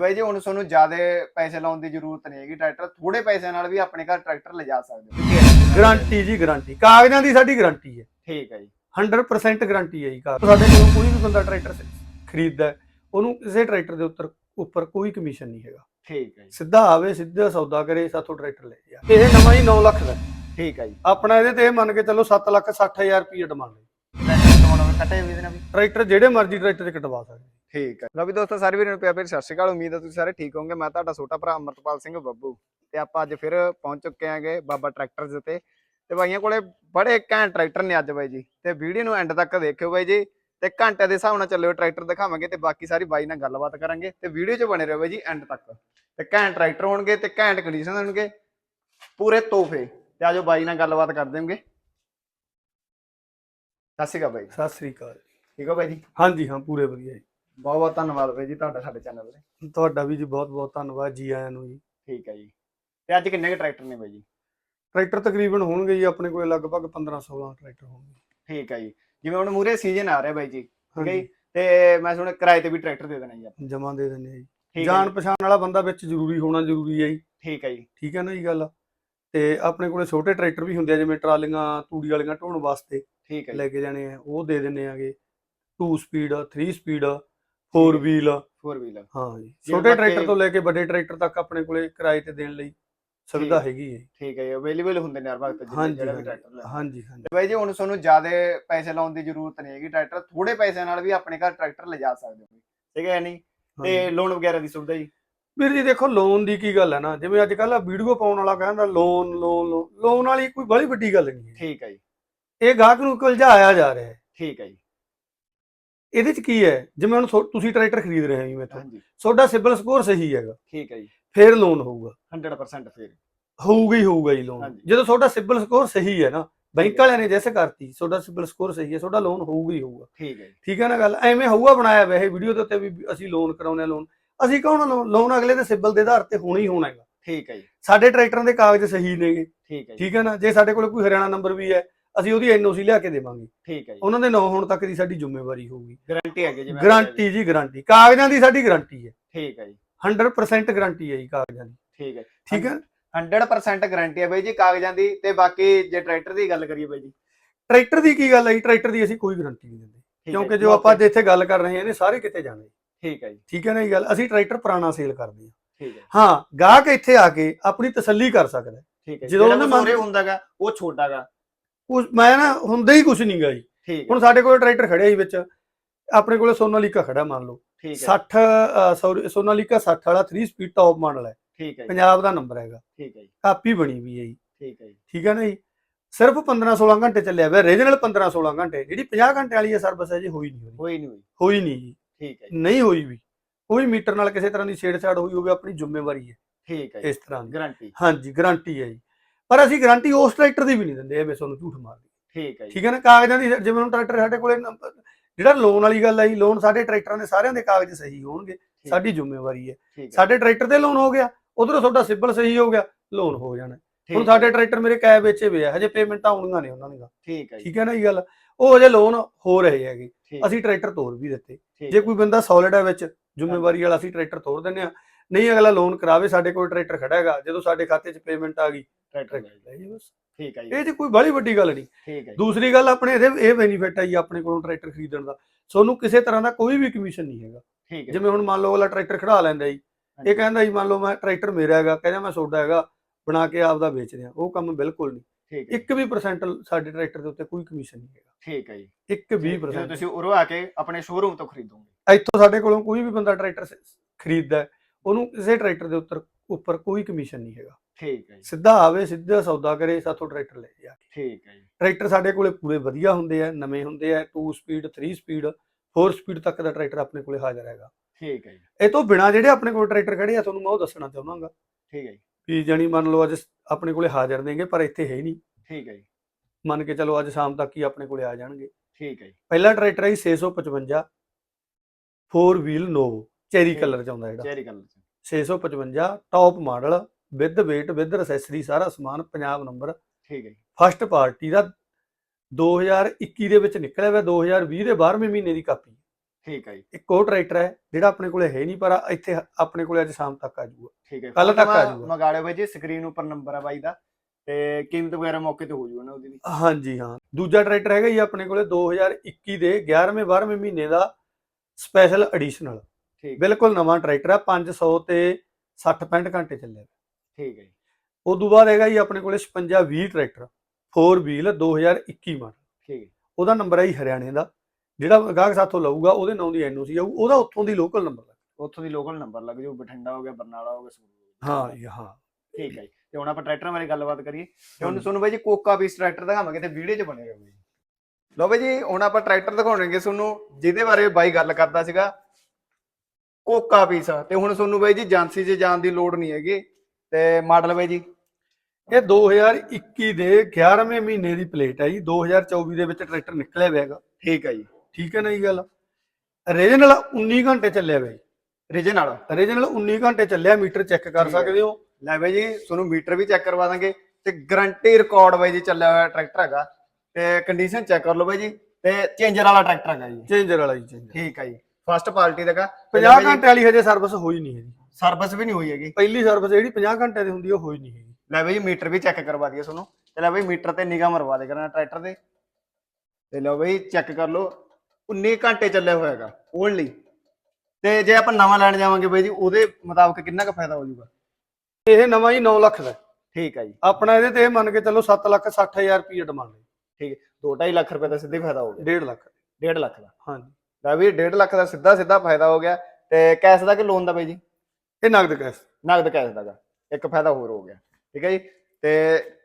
ਬਾਈ ਜੀ ਹੁਣ ਤੁਹਾਨੂੰ ਜ਼ਿਆਦਾ ਪੈਸੇ ਲਾਉਣ ਦੀ ਜ਼ਰੂਰਤ ਨਹੀਂ ਹੈਗੀ ਟਰੈਕਟਰ ਥੋੜੇ ਪੈਸਿਆਂ ਨਾਲ ਵੀ ਆਪਣੇ ਘਰ ਟਰੈਕਟਰ ਲਿਜਾ ਸਕਦੇ ਹੋ। ਗਾਰੰਟੀ ਜੀ ਗਾਰੰਟੀ ਕਾਗਜ਼ਾਂ ਦੀ ਸਾਡੀ ਗਾਰੰਟੀ ਹੈ। ਠੀਕ ਹੈ ਜੀ। 100% ਗਾਰੰਟੀ ਹੈ ਜੀ ਕਾਗਜ਼। ਸਾਡੇ ਕੋਲ ਕੋਈ ਵੀ ਬੰਦਾ ਟਰੈਕਟਰ ਖਰੀਦਦਾ ਉਹਨੂੰ ਕਿਸੇ ਟਰੈਕਟਰ ਦੇ ਉੱਤਰ ਉੱਪਰ ਕੋਈ ਕਮਿਸ਼ਨ ਨਹੀਂ ਹੈਗਾ। ਠੀਕ ਹੈ ਜੀ। ਸਿੱਧਾ ਆਵੇ ਸਿੱਧਾ ਸੌਦਾ ਕਰੇ ਸਾਥੋਂ ਟਰੈਕਟਰ ਲੈ ਜਾ। ਇਹ ਨਵਾਂ ਹੀ 9 ਲੱਖ ਦਾ। ਠੀਕ ਹੈ ਜੀ। ਆਪਣਾ ਇਹਦੇ ਤੇ ਇਹ ਮੰਨ ਕੇ ਚੱਲੋ 7 ਲੱਖ 60000 ਰੁਪਏ ਡਿਮਾਂਡ ਹੈ। ਟਰੈਕਟਰ ਕੱਟੇ ਵੀ ਦੇਣਾ ਵੀ। ਟਰੈਕਟਰ ਜਿਹੜੇ ਮਰਜ਼ੀ ਟਰੈਕਟਰ ਤੇ ਕਟਵਾ ਸਕਦੇ। ਠੀਕ ਹੈ ਲਓ ਵੀ ਦੋਸਤੋ ਸਾਰੇ ਵੀਰਾਂ ਨੂੰ ਪਿਆਰ ਭਰੀ ਸਤਿ ਸ਼੍ਰੀ ਅਕਾਲ। ਉਮੀਦ ਹੈ ਤੁਸੀਂ ਸਾਰੇ ਠੀਕ ਹੋਵੋਗੇ। ਮੈਂ ਤੁਹਾਡਾ ਛੋਟਾ ਭਰਾ ਅਮਰਤਪਾਲ ਸਿੰਘ ਬੱਬੂ। ਤੇ ਆਪਾਂ ਅੱਜ ਫਿਰ ਪਹੁੰਚ ਚੁੱਕੇ ਆਂਗੇ ਬਾਬਾ ਟਰੈਕਟਰਸ ਤੇ। ਤੇ ਬਾਈਆਂ ਕੋਲੇ ਬੜੇ ਘੈਂਟ ਟਰੈਕਟਰ ਨੇ ਅੱਜ ਬਾਈ ਜੀ। ਤੇ ਵੀਡੀਓ ਨੂੰ ਐਂਡ ਤੱਕ ਦੇਖਿਓ ਬਾਈ ਜੀ। ਤੇ ਘੰਟੇ ਦੇ ਹਿਸਾਬ ਨਾਲ ਚੱਲਿਓ ਟਰੈਕਟਰ ਦਿਖਾਵਾਂਗੇ ਤੇ ਬਾਕੀ ਸਾਰੀ ਬਾਈ ਨਾਲ ਗੱਲਬਾਤ ਕਰਾਂਗੇ। ਤੇ ਵੀਡੀਓ 'ਚ ਬਣੇ ਰਹੋ ਬਾਈ ਜੀ ਐਂਡ ਤੱਕ। ਤੇ ਘੈਂਟ ਟਰੈਕਟਰ ਹੋਣਗੇ ਤੇ ਘੈਂਟ ਕੰਡੀਸ਼ਨ ਹੋਣਗੇ। ਪੂਰੇ ਤੋਹਫੇ। ਤੇ ਆਜੋ ਬਾਈ ਨਾਲ ਗੱਲਬਾਤ ਕਰ ਦੇਵਾਂਗੇ ਸਤਿ ਸ਼੍ਰੀ ਅਕਾਲ ਬਾਈ ਸਤਿ ਸ੍ਰੀ ਅਕਾਲ ਠੀਕ ਹੋ ਬਾਈ ਜੀ? ਹਾਂਜੀ ਹਾਂ ਪੂਰੇ ਵਧੀਆ ਜੀ। ਬਹੁਤ ਬਹੁਤ ਧੰਨਵਾਦ ਬਾਈ ਜੀ ਤੁਹਾਡਾ ਸਾਡੇ ਚੈਨਲ ਤੇ। ਤੁਹਾਡਾ ਵੀ ਜੀ ਬਹੁਤ ਬਹੁਤ ਧੰਨਵਾਦ ਜੀ ਆਇਆਂ ਨੂੰ ਜੀ। ਠੀਕ ਹੈ ਜੀ। ਤੇ ਅੱਜ ਕਿੰਨੇ ਕੁ ਟਰੈਕਟਰ ਨੇ ਬਾਈ ਜੀ? ਟਰੈਕਟਰ ਤਕਰੀਬਨ ਹੋਣਗੇ ਜੀ ਆਪਣੇ ਕੋਲ ਲਗਭਗ 15 16 ਟਰੈਕਟਰ ਹੋਣਗੇ। ਠੀਕ ਹੈ ਜੀ। ਜਿਵੇਂ ਹੁਣ ਮੂਰੇ ਸੀਜ਼ਨ ਆ ਰਿਹਾ ਬਾਈ ਜੀ ਠੀਕ ਹੈ ਜੀ। ਤੇ ਮੈਂ ਸੁਣਿਆ ਕਿਰਾਏ ਤੇ ਵੀ ਟਰੈਕਟਰ ਦੇ ਦੇਣਾ ਜੀ ਆਪਾਂ। ਜਮਾ ਦੇ ਦਿੰਦੇ ਆ ਜੀ। ਜਾਣ ਪਛਾਣ ਵਾਲਾ ਬੰਦਾ ਵਿੱਚ ਜ਼ਰੂਰੀ ਹੋਣਾ ਜ਼ਰੂਰੀ ਹੈ ਜੀ। ਠੀਕ ਹੈ ਜੀ। ਠੀਕ ਹੈ ਨਾ ਜੀ ਗੱਲ। ਤੇ ਆਪਣੇ ਕੋਲੇ ਛੋਟੇ ਟਰੈਕਟਰ ਵੀ ਹੁੰਦੇ ਆ ਜਿਵੇਂ ਟਰਾਲੀਆਂ ਤੂੜੀ ਵਾਲੀਆਂ ਢੋਣ ਵਾਸਤੇ ਠੀਕ ਹੈ ਲੈ ਕੇ ਜਾਣੇ ਆ ਉਹ ਦੇ ਦਿੰਨੇ ਆਗੇ। 2 speed 3 speed 4 wheel four wheeler ਹਾਂ ਜੀ। ਛੋਟੇ ਟਰੈਕਟਰ ਤੋਂ ਲੈ ਕੇ ਵੱਡੇ ਟਰੈਕਟਰ ਤੱਕ ਆਪਣੇ ਕੋਲੇ ਕਿਰਾਏ ਤੇ ਦੇਣ ਲਈ ਸੁਵਿਧਾ। ਹੈਗੀ ਹੈ। ਠੀਕ ਹੈ ਜੀ ਅਵੇਲੇਬਲ ਹੁੰਦੇ ਨੇ ਹਰ ਵਕਤ ਜਿਹੜਾ ਵੀ। ਟਰੈਕਟਰ ਲੈਣਾ ਹਾਂਜੀ ਹਾਂਜੀ। ਬਾਈ ਜੀ ਹੁਣ ਤੁਹਾਨੂੰ ਜ਼ਿਆਦਾ ਪੈਸੇ ਲਾਉਣ ਦੀ ਜ਼ਰੂਰਤ ਨਹੀਂ ਹੈਗੀ ਟਰੈਕਟਰ ਥੋੜੇ ਪੈਸਿਆਂ ਨਾਲ ਵੀ ਆਪਣੇ ਘਰ ਟਰੈਕਟਰ ਲਿਜਾ ਸਕਦੇ ਹੋ। ਠੀਕ ਹੈ ਨਹੀਂ? ਤੇ। ਲੋਨ ਵਗੈਰਾ ਦੀ ਸੁਵਿਧਾ ਜੀ? ਵੀਰ ਜੀ ਦੇਖੋ ਲੋਨ ਦੀ ਕੀ ਗੱਲ ਹੈ ਨਾ ਜਿਵੇਂ ਅੱਜ ਕੱਲ੍ਹ ਵੀਡੀਓ ਪਾਉਣ ਵਾਲਾ ਕਹਿੰਦਾ ਲੋਨ ਲੋਨ ਲੋਨ ਵਾਲੀ ਕੋਈ ਬੜੀ ਵੱਡੀ ਗੱਲ ਨਹੀਂ ਹੈ। ਠੀਕ ਹੈ ਜੀ। ਇਹ ਗਾਹਕ ਨੂੰ ਉਲਝਾਇਆ ਜਾ ਰਿਹਾ ਹੈ। ਠੀਕ ਹੈ ਜੀ। ਇਹਦੇ ਚ ਕੀ ਹੈ? ਜਿਵੇਂ ਹੁਣ ਥੋ- ਤੁਸੀਂ ਟਰੈਕਟਰ ਖਰੀਦ ਰਹੇ ਹੋ ਜੀ ਮੇਥੋਂ। ਹਾਂਜੀ। ਤੁਹਾਡਾ ਸਿਬਲ ਸਕੋਰ ਸਹੀ ਹੈਗਾ। ਠੀਕ ਹੈ ਜੀ। ਫੇਰ ਲੋਨ ਹੋਊਗਾ। 100% ਫਿਰ। ਹੋਊਗਾ ਹੀ ਹੋਊਗਾ ਜੀ ਲੋਨ ਹਾਂਜੀ। ਜਦੋਂ ਤੁਹਾਡਾ ਸਿਬਲ ਸਕੋਰ ਸਹੀ ਹੈ ਨਾ ਬੈਂਕ ਹੈ। ਵਾਲਿਆਂ ਨੇ ਜੈਸੇ ਕਰਤੀ ਤੁਹਾਡਾ ਸਿਬਲ ਸਕੋਰ ਸਹੀ ਹੈ ਤੁਹਾਡਾ ਲੋਨ ਹੋਊਗਾ ਹੀ ਹੋਊਗਾ। ਠੀਕ ਹੈ ਜੀ। ਠੀਕ ਹੈ ਨਾ ਗੱਲ? ਐਵੇਂ ਹੋਊਗਾ ਬਣਾਇਆ ਵੈਸੇ ਵੀਡੀਓ ਦੇ ਉੱਤੇ ਵੀ ਅਸੀਂ ਲੋਨ ਕਰਾਉਨੇ ਲੋਨ ਅਸੀਂ ਕੌਣ ਲੋਨ ਅਗਲੇ ਦੇ ਸਿਬਲ ਦੇ ਆਧਾਰ ਤੇ ਹੋਣਾ ਹੀ ਹੋਣਾ ਹੈਗਾ। ਠੀਕ ਹੈ ਜੀ। ਸਾਡੇ ਟਰੈਕਟਰਾਂ ਦੇ ਕਾਗਜ਼ ਸਹੀ ਨੇਗੇ। ਠੀਕ ਹੈ ਜੀ। ਠੀਕ ਹੈ ਨਾ? ਜੇ ਸਾਡੇ ਕੋਲ ਕੋਈ ਹਰਿਆਣਾ ਨੰਬਰ ਵੀ ਹੈ ਅਸੀਂ ਉਹਦੀ ਐਨਓਸੀ ਲਿਆ ਕੇ ਦੇਵਾਂਗੇ। ਠੀਕ ਹੈ ਜੀ। ਉਹਨਾਂ ਦੇ ਨਾਂ ਹੋਣ ਤੱਕ ਦੀ ਸਾਡੀ ਜ਼ਿੰਮੇਵਾਰੀ ਹੋਊਗੀ। ਗਾਰੰਟੀ ਹੈਗੀ ਜੀ ਗਾਰੰਟੀ ਜੀ ਗਾਰੰਟੀ ਕਾਗਜ਼ਾਂ ਦੀ ਸਾਡੀ ਗਾਰੰਟੀ ਹੈ। ਠੀਕ ਹੈ ਜੀ। 100% ਗਾਰੰਟੀ ਹੈ ਜੀ ਕਾਗਜ਼ਾਂ ਦੀ। ਠੀਕ ਹੈ। ਠੀਕ ਹੈ? 100% ਗਾਰੰਟੀ ਹੈ ਬਾਈ ਜੀ ਕਾਗਜ਼ਾਂ ਦੀ ਤੇ ਬਾਕੀ ਜੇ ਟਰੈਕਟਰ ਦੀ ਗੱਲ ਕਰੀਏ ਬਾਈ ਜੀ। ਟਰੈਕਟਰ ਦੀ ਕੀ ਗੱਲ ਹੈ ਜੀ? ਟਰੈਕਟਰ ਦੀ ਅਸੀਂ ਕੋਈ ਗਾਰੰਟੀ ਨਹੀਂ ਦਿੰਦੇ। ਕਿਉਂਕਿ ਜੀ, ਆਪਾਂ ਇੱਥੇ ਗੱਲ ਕਰ ਰਹੇ ਹਾਂ ਇਹਨੇ ਸਾਰੇ ਕਿਤੇ ਜਾਣੇ। ਠੀਕ ਹੈ ਜੀ। ਠੀਕ ਹੈ ਨਾ ਇਹ ਗੱਲ? ਅਸੀਂ ਟਰੈਕਟਰ ਪੁਰਾਣਾ ਸੇਲ ਕਰਦੇ ਹਾਂ। ਠੀਕ ਹੈ। ਹਾਂ ਗਾਹਕ ਇੱਥੇ ਆ ਕੇ ਆਪਣੀ ਤਸੱਲੀ ਕਰ ਸਕਦਾ। ਠੀਕ ਹੈ ਜਦੋਂ ਉਹਨੇ ਮੰਨ- ਹੁੰਦਾਗਾ ਉਹ ਛੋਟਾਗਾ। ਕੁਛ ਮੈਂ ਨਾ ਹੁੰਦਾ ਹੀ ਕੁਝ ਨਹੀਂਗਾ ਜੀ। ਠੀਕ ਹੈ। ਹੁਣ ਸਾਡੇ ਕੋਲ ਟਰੈਕਟਰ ਖੜਿਆ ਜੀ ਵਿੱਚ। ਆਪਣੇ ਕੋਲ ਸੋਨਾਲੀਕਾ ਖੜਾ ਮੰਨ ਲਓ। ਠੀਕ ਹੈ। 60 ਸੌਰੀ ਸੋਨਾਲੀਕਾ 60 ਵਾਲਾ 3 ਸਪੀਡ ਟੌਪ ਮਾਡਲ ਹੈ। ਠੀਕ ਹੈ ਜੀ। ਪੰਜਾਬ ਦਾ ਨੰਬਰ ਹੈਗਾ। ਠੀਕ ਹੈ ਜੀ। ਕਾਪੀ ਬਣੀ ਵੀ ਹੈ ਜੀ। ਠੀਕ ਹੈ ਜੀ। ਠੀਕ ਹੈ ਨਾ ਜੀ? ਸਿਰਫ 15 16 ਘੰਟੇ ਚੱਲਿਆ ਹੋਇਆ। ਰੀਜਨਲ 15 16 ਘੰਟੇ। ਜਿਹੜੀ 50 ਘੰਟੇ ਵਾਲੀ ਹੈ ਸਰਵਿਸ ਹੈ ਜੀ ਹੋਈ ਨਹੀਂ ਹੋਈ। ਨਹੀਂ ਹੋਈ। ਹੋਈ ਨਹੀਂ ਜੀ। ਠੀਕ ਹੈ ਨਹੀਂ ਹੋਈ ਵੀ। ਕੋਈ ਮੀਟਰ ਨਾਲ ਕਿਸੇ ਤਰ੍ਹਾਂ ਦੀ ਛੇੜਛਾੜ ਹੋਈ ਹੋਵੇ ਆਪਣੀ ਜ਼ਿੰਮੇਵਾਰੀ ਹੈ। ਠੀਕ ਹੈ ਇਸ ਤਰ੍ਹਾਂ ਦੀ। ਗਾਰੰਟੀ ਹਾਂਜੀ ਗਾਰੰਟੀ ਹੈ ਜੀ। ਪਰ ਅਸੀਂ ਗਾਰੰਟੀ ਉਸ ਟਰੈਕਟਰ ਦੀ ਵੀ ਨਹੀਂ ਦਿੰਦੇ ਐਵੇਂ ਤੁਹਾਨੂੰ ਝੂਠ ਮਾਰਦੀ ਠੀਕ ਹੈ ਜੀ। ਠੀਕ ਹੈ ਨਾ? ਕਾਗਜ਼ਾਂ ਦੀ ਜਿਵੇਂ ਹੁਣ ਟਰੈਕਟਰ ਸਾਡੇ ਕੋਲੇ ਜਿਹੜਾ ਲੋਨ ਵਾਲੀ ਗੱਲ ਜੀ ਲੋਨ ਸਾਡੇ ਟਰੈਕਟਰਾਂ ਦੇ ਸਾਰਿਆਂ ਦੇ ਕਾਗਜ਼ ਸਹੀ ਹੋਣਗੇ ਸਾਡੀ ਜ਼ਿੰਮੇਵਾਰੀ ਹੈ। ਸਾਡੇ ਟਰੈਕਟਰ ਤੇ ਲੋਨ ਹੋ ਗਿਆ ਉਧਰੋਂ ਤੁਹਾਡਾ ਸਿਬਲ ਸਹੀ ਹੋ ਗਿਆ ਲੋਨ ਹੋ ਜਾਣਾ। ਹੁਣ ਸਾਡੇ ਟਰੈਕਟਰ ਮੇਰੇ ਕੈ ਵੇਚੇ ਹੋਏ ਆ ਹਜੇ ਪੇਮੈਂਟਾਂ ਆਉਣੀਆਂ ਨੇ ਉਹਨਾਂ ਦੀਆਂ। ਠੀਕ ਹੈ ਠੀਕ ਹੈ ਨਾ ਇਹ ਗੱਲ? ਉਹ ਹਜੇ ਲੋਨ ਹੋ ਰਹੇ ਹੈਗੇ। ਅਸੀਂ ਟਰੈਕਟਰ ਤੋੜ ਵੀ ਦਿੱਤੇ। ਜੇ ਕੋਈ ਬੰਦਾ ਸੋਲਿਡ ਹੈ ਵਿੱਚ ਜ਼ਿੰਮੇਵਾਰੀ ਵਾਲਾ ਅਸੀਂ ਟਰੈਕਟਰ ਤੋੜ ਦਿੰਦੇ ਆ ਨਹੀਂ ਅਗਲਾ ਲੋਨ ਕਰਾਵੇ ਸਾਡੇ ਕੋਲ ਟਰੈਕਟਰ ਖੜਾ ਹੈਗਾ ਜਦੋਂ ਸਾਡੇ ਖਾਤੇ 'ਚ ਪੇਮੈਂਟ ਆ ਗਈ ਟਰੈਕਟਰ ਲੈ ਜੀ ਬਸ। ਠੀਕ ਹੈ ਜੀ। ਇਹ 'ਚ ਕੋਈ ਬੜੀ ਵੱਡੀ ਗੱਲ ਨਹੀਂ। ਠੀਕ ਹੈ ਜੀ। ਦੂਸਰੀ ਗੱਲ ਆਪਣੇ ਇਹਦੇ ਇਹ ਬੈਨੀਫਿਟ ਹੈ ਜੀ ਆਪਣੇ ਕੋਲੋਂ ਟਰੈਕਟਰ ਖਰੀਦਣ ਦਾ। ਤੁਹਾਨੂੰ ਕਿਸੇ ਤਰ੍ਹਾਂ ਦਾ ਕੋਈ ਵੀ ਕਮਿਸ਼ਨ ਨਹੀਂ ਹੈਗਾ। ਠੀਕ ਹੈ ਜਿਵੇਂ ਹੁਣ ਮੰਨ ਲਓ ਅਗਲਾ ਟਰੈਕਟਰ ਖੜਾ ਲੈਂਦਾ ਜੀ। ਇਹ ਕਹਿੰਦਾ ਜੀ ਮੰਨ ਲਓ ਮੈਂ ਟਰੈਕਟਰ ਮੇਰਾ ਹੈਗਾ ਕਹਿੰਦਾ ਮੈਂ ਤੁਹਾਡਾ ਹੈਗਾ ਬਣਾ ਕੇ ਆਪਦਾ ਵੇਚ ਰਿਹਾ। ਉਹ ਕੰਮ ਬਿਲਕੁਲ ਨਹੀਂ। ਠੀਕ ਹੈ ਇੱਕ ਵੀ percent ਸਾਡੇ ਟਰੈਕਟਰ ਦੇ ਉੱਤੇ ਕੋਈ ਕਮਿਸ਼ਨ ਨਹੀਂ ਹੈਗਾ। ਠੀਕ ਹੈ ਜੀ। ਇੱਕ ਵੀ ਜਦੋਂ percent ਤੁਸੀਂ ਉਰੋਂ ਆ ਕੇ ਆਪਣੇ ਸ਼ੋਰੂਮ ਤੋਂ ਖਰੀਦੋਗੇ। ਇੱਥੋਂ ਸਾਡੇ ਕੋਲੋਂ ਕੋਈ ਵੀ ਬੰਦਾ ਟਰੈਕਟਰ ਖਰੀਦਦਾ ਉਹਨੂੰ ਕਿਸੇ ਟਰੈਕਟਰ ਦੇ ਉੱਤਰ ਉੱਪਰ ਕੋਈ ਕਮਿਸ਼ਨ ਨਹੀਂ ਹੈਗਾ। ਠੀਕ ਹੈ ਜੀ। ਸਿੱਧਾ ਆਵੇ ਸਿੱਧਾ ਸੌਦਾ ਕਰੇ ਸਾਥੋਂ ਟਰੈਕਟਰ ਲੈ ਜਾ ਠੀਕ ਹੈ ਜੀ। ਟਰੈਕਟਰ ਸਾਡੇ ਕੋਲੇ ਪੂਰੇ ਵਧੀਆ ਹੁੰਦੇ ਆ ਨਵੇਂ ਹੁੰਦੇ ਆ 2 ਸਪੀਡ 3 ਸਪੀਡ 4 ਸਪੀਡ ਤੱਕ ਦਾ ਟਰੈਕਟਰ ਆਪਣੇ ਕੋਲੇ ਹਾਜ਼ਰ ਹੈਗਾ। ਠੀਕ ਹੈ ਜੀ। ਇਹ ਤੋਂ ਬਿਨਾ ਜਿਹੜੇ ਆਪਣੇ ਕੋਲ ਟਰੈਕਟਰ ਖੜੇ ਆ ਤੁਹਾਨੂੰ ਮੈਂ ਉਹ ਦੱਸਣਾ ਚਾਹੁੰਦਾਗਾ ਠੀਕ ਹੈ ਜੀ। ਵੀ ਜਾਨੀ ਮੰਨ ਲਓ ਅੱਜ ਆਪਣੇ ਕੋਲੇ ਹਾਜ਼ਰ ਨੇਗੇ ਪਰ ਇੱਥੇ ਹੈ ਨਹੀਂ। ਠੀਕ ਹੈ ਜੀ। ਮੰਨ ਕੇ ਚਲੋ ਅੱਜ ਸ਼ਾਮ ਤੱਕ ਹੀ ਆਪਣੇ ਕੋਲੇ ਆ ਜਾਣਗੇ। ਠੀਕ ਹੈ ਜੀ। ਪਹਿਲਾ ਟਰੈਕਟਰ ਹੈ ਜੀ 655 4 ਵੀਲ ਨੋਵੋ ਚੈਰੀ। ਕਲਰ ਚ ਆਉਂਦਾ ਜਿਹੜਾ। Cherry colour 655 top model with weight with accessory ਸਾਰਾ ਸਮਾਨ ਪੰਜਾਬ ਨੰਬਰ। ਠੀਕ ਹੈ ਜੀ। ਫਸਟ ਪਾਰਟੀ ਦਾ 2021 ਦੇ ਵਿੱਚ ਨਿਕਲਿਆ ਹੋਇਆ 2020 ਦੇ 12ਵੇਂ ਮਹੀਨੇ ਦੀ ਕਾਪੀ। ਠੀਕ ਹੈ ਜੀ। ਇੱਕ ਉਹ ਟਰੈਕਟਰ ਹੈ ਜਿਹੜਾ ਆਪਣੇ ਕੋਲੇ ਹੈ ਨਹੀਂ ਪਰ ਇੱਥੇ ਆਪਣੇ ਕੋਲੇ ਅੱਜ ਸ਼ਾਮ ਤੱਕ ਆ ਜਾਊਗਾ। ਠੀਕ ਹੈ ਕੱਲ੍ਹ ਤੱਕ ਆ ਜਾਊਗਾ। ਮੰਗਾ ਲਿਓ ਬਾਈ ਜੀ ਸਕਰੀਨ ਉੱਪਰ ਨੰਬਰ ਆ ਬਾਈ ਦਾ ਤੇ ਕੀਮਤ ਵਗੈਰਾ ਮੌਕੇ ਤੇ ਹੋ ਜੂਗਾ ਨਾ ਉਹਦੀ ਵੀ। ਹਾਂਜੀ ਹਾਂ। ਦੂਜਾ ਟਰੈਕਟਰ ਹੈਗਾ ਜੀ ਆਪਣੇ ਕੋਲੇ 2021 ਦੇ 11ਵੇਂ 12ਵੇਂ ਮਹੀਨੇ ਦਾ ਸਪੈਸ਼ਲ ਐਡੀਸ਼ਨਲ ਠੀਕ ਬਿਲਕੁਲ ਨਵਾਂ ਟਰੈਕਟਰ ਆ 500 ਤੇ 60 65 ਘੰਟੇ ਚੱਲਿਆ ਠੀਕ ਹੈ ਜੀ। ਉਸ ਤੋਂ ਬਾਅਦ ਹੈਗਾ ਜੀ ਆਪਣੇ ਕੋਲੇ 56 20 ਟਰੈਕਟਰ 4 ਵੀਲ 2021 ਮਾਡਲ। ਠੀਕ ਉਹਦਾ ਨੰਬਰ ਹੈ ਜੀ ਹਰਿਆਣੇ ਦਾ। ਜਿਹੜਾ ਗਾਹਕ ਸਾਥੋਂ ਲਊਗਾ ਉਹਦੇ ਨਾਂ ਦੀ ਐਨਓਸੀ ਆਊ ਉਹਦਾ ਉੱਥੋਂ ਦੀ ਲੋਕਲ ਨੰਬਰ ਉੱਥੋਂ ਦੀ ਲੋਕਲ ਨੰਬਰ ਲੱਗ ਜੂ ਬਠਿੰਡਾ ਹੋ ਗਿਆ ਬਰਨਾਲਾ ਹੋ ਗਿਆ ਸੰਗਰੂਰ ਹੋ ਜੀ ਹਾਂ। ਠੀਕ ਹੈ ਜੀ। ਤੇ ਹੁਣ ਆਪਾਂ ਟਰੈਕਟਰਾਂ ਬਾਰੇ ਗੱਲਬਾਤ ਕਰੀਏ। ਤੇ ਹੁਣ ਤੁਹਾਨੂੰ ਬਾਈ ਜੀ ਕੋਕਾ ਪੀਸ ਟਰੈਕਟਰ ਦਿਖਾਵਾਂਗੇ ਤੇ ਵੀਡੀਓ 'ਚ ਬਣੇ ਰਹੋ ਜੀ। ਲਓ ਬਾਈ ਜੀ ਹੁਣ ਆਪਾਂ ਟਰੈਕਟਰ ਦਿਖਾਉਣਗੇ ਤੁਹਾਨੂੰ ਜਿਹਦੇ ਬਾਰੇ ਬਾਈ ਗੱਲ ਕਰਦਾ ਸੀਗਾ। ਕੋਕਾ ਪੀਸ। ਤੇ ਹੁਣ ਤੁਹਾਨੂੰ ਬਾਈ ਜੀ ਏਜੰਸੀ 'ਚ ਜਾਣ ਦੀ ਲੋੜ ਨਹੀਂ ਹੈਗੀ। ਤੇ ਮਾਡਲ ਬਾਈ ਜੀ। ਇਹ 2021 ਦੇ 11ਵੇਂ ਮਹੀਨੇ ਦੀ ਪਲੇਟ ਹੈ ਜੀ। 2024 ਦੇ ਵਿੱਚ ਟਰੈਕਟਰ ਨਿਕਲਿਆ ਹੋਇਆ ਹੈਗਾ। ਠੀਕ ਹੈ ਜੀ। ਠੀਕ ਹੈ ਨਾ ਇਹ ਗੱਲ? ਰੀਜਨਲ 19 ਘੰਟੇ ਚੱਲਿਆ ਜੀ। ਰੀਜਨਲ ਰੀਜਨਲ 19 ਘੰਟੇ ਚੱਲਿਆ ਮੀਟਰ ਚੈੱਕ ਕਰ। ਸਕਦੇ ਹੋ? ਲੈ ਬਾਈ ਜੀ ਤੁਹਾਨੂੰ ਮੀਟਰ ਵੀ ਚੈੱਕ ਕਰਵਾ ਦਾਂਗੇ। ਤੇ ਗਾਰੰਟੀ ਰਿਕਾਰਡ ਬਾਈ ਜੀ ਚੱਲਿਆ ਹੋਇਆ ਟਰੈਕਟਰ ਹੈਗਾ। ਤੇ ਕੰਡੀਸ਼ਨ ਚੈੱਕ ਕਰ ਲਓ ਬਾਈ ਜੀ। ਤੇ ਚੇਂਜਰ ਵਾਲਾ ਟਰੈਕਟਰ ਹੈਗਾ ਜੀ। ਚੇਂਜਰ ਵਾਲਾ ਜੀ ਚੇਂਜਰ ਠੀਕ ਹੈ ਜੀ। ਫਸਟ ਪਾਰਟੀ ਦਾ 50 ਘੰਟੇ ਵਾਲੀ ਹਜੇ ਸਰਵਿਸ ਹੋਈ ਨਹੀਂ ਹੈਗੀ। ਸਰਵਿਸ ਵੀ ਨਹੀਂ ਹੋਈ ਹੈਗੀ। ਪਹਿਲੀ ਸਰਵਿਸ ਜਿਹੜੀ 50 ਘੰਟੇ ਦੀ ਹੁੰਦੀ ਉਹ ਹੋਈ ਨਹੀਂ ਹੈਗੀ। ਲੈ ਬਈ ਮੀਟਰ ਵੀ ਚੈੱਕ ਕਰਵਾ ਦਈਏ ਤੁਹਾਨੂੰ। ਤੇ ਲੈ ਬਈ ਮੀਟਰ ਤੇ ਨਿਗਾਹ ਮਰਵਾ ਦੇ ਕਰਨਾ ਟਰੈਕਟਰ ਦੇ ਤੇ ਲਓ ਬਈ ਚੈੱਕ ਕਰ ਲਓ। 19 ਘੰਟੇ ਚੱਲਿਆ ਹੋਇਆਗਾ ਓਨਲੀ ਤੇ ਜੇ ਆਪਾਂ ਨਵਾਂ ਲੈਣ ਜਾਵਾਂਗੇ ਬਈ ਜੀ ਉਹਦੇ ਮੁਤਾਬਕ ਕਿੰਨਾ ਕੁ ਫਾਇਦਾ ਹੋ ਜਾਊਗਾ? ਇਹ ਨਵਾਂ ਜੀ 9 ਲੱਖ ਦਾ। ਹੈ। ਠੀਕ ਹੈ ਜੀ। ਆਪਣਾ ਇਹਦੇ ਤੇ ਮੰਨ ਕੇ ਚੱਲੋ 7 ਲੱਖ 60 ਹਜ਼ਾਰ ਰੁਪਏ ਡਿਮਾਂਡ ਹੈ। ਠੀਕ ਹੈ 2.5 ਲੱਖ ਰੁਪਏ ਦਾ ਸਿੱਧਾ ਹੀ ਫਾਇਦਾ ਹੋ ਗਿਆ। 1.5 ਲੱਖ। 1.5 ਲੱਖ ਦਾ। ਹਾਂਜੀ। ਲੈ ਬਈ 1.5 ਲੱਖ ਦਾ ਸਿੱਧਾ ਸਿੱਧਾ ਫਾਇਦਾ ਹੋ ਗਿਆ। ਤੇ ਕੈਸ਼ ਦਾ ਕਿ ਲੋਨ ਦਾ ਬਈ ਜੀ? ਇਹ ਨਗਦ ਕੈਸ਼। ਨਗਦ ਕੈਸ਼ ਦਾਗਾ ਇੱਕ ਫਾਇਦਾ ਹੋਰ ਹੋ ਗਿਆ। ਠੀਕ ਹੈ ਜੀ। ਤੇ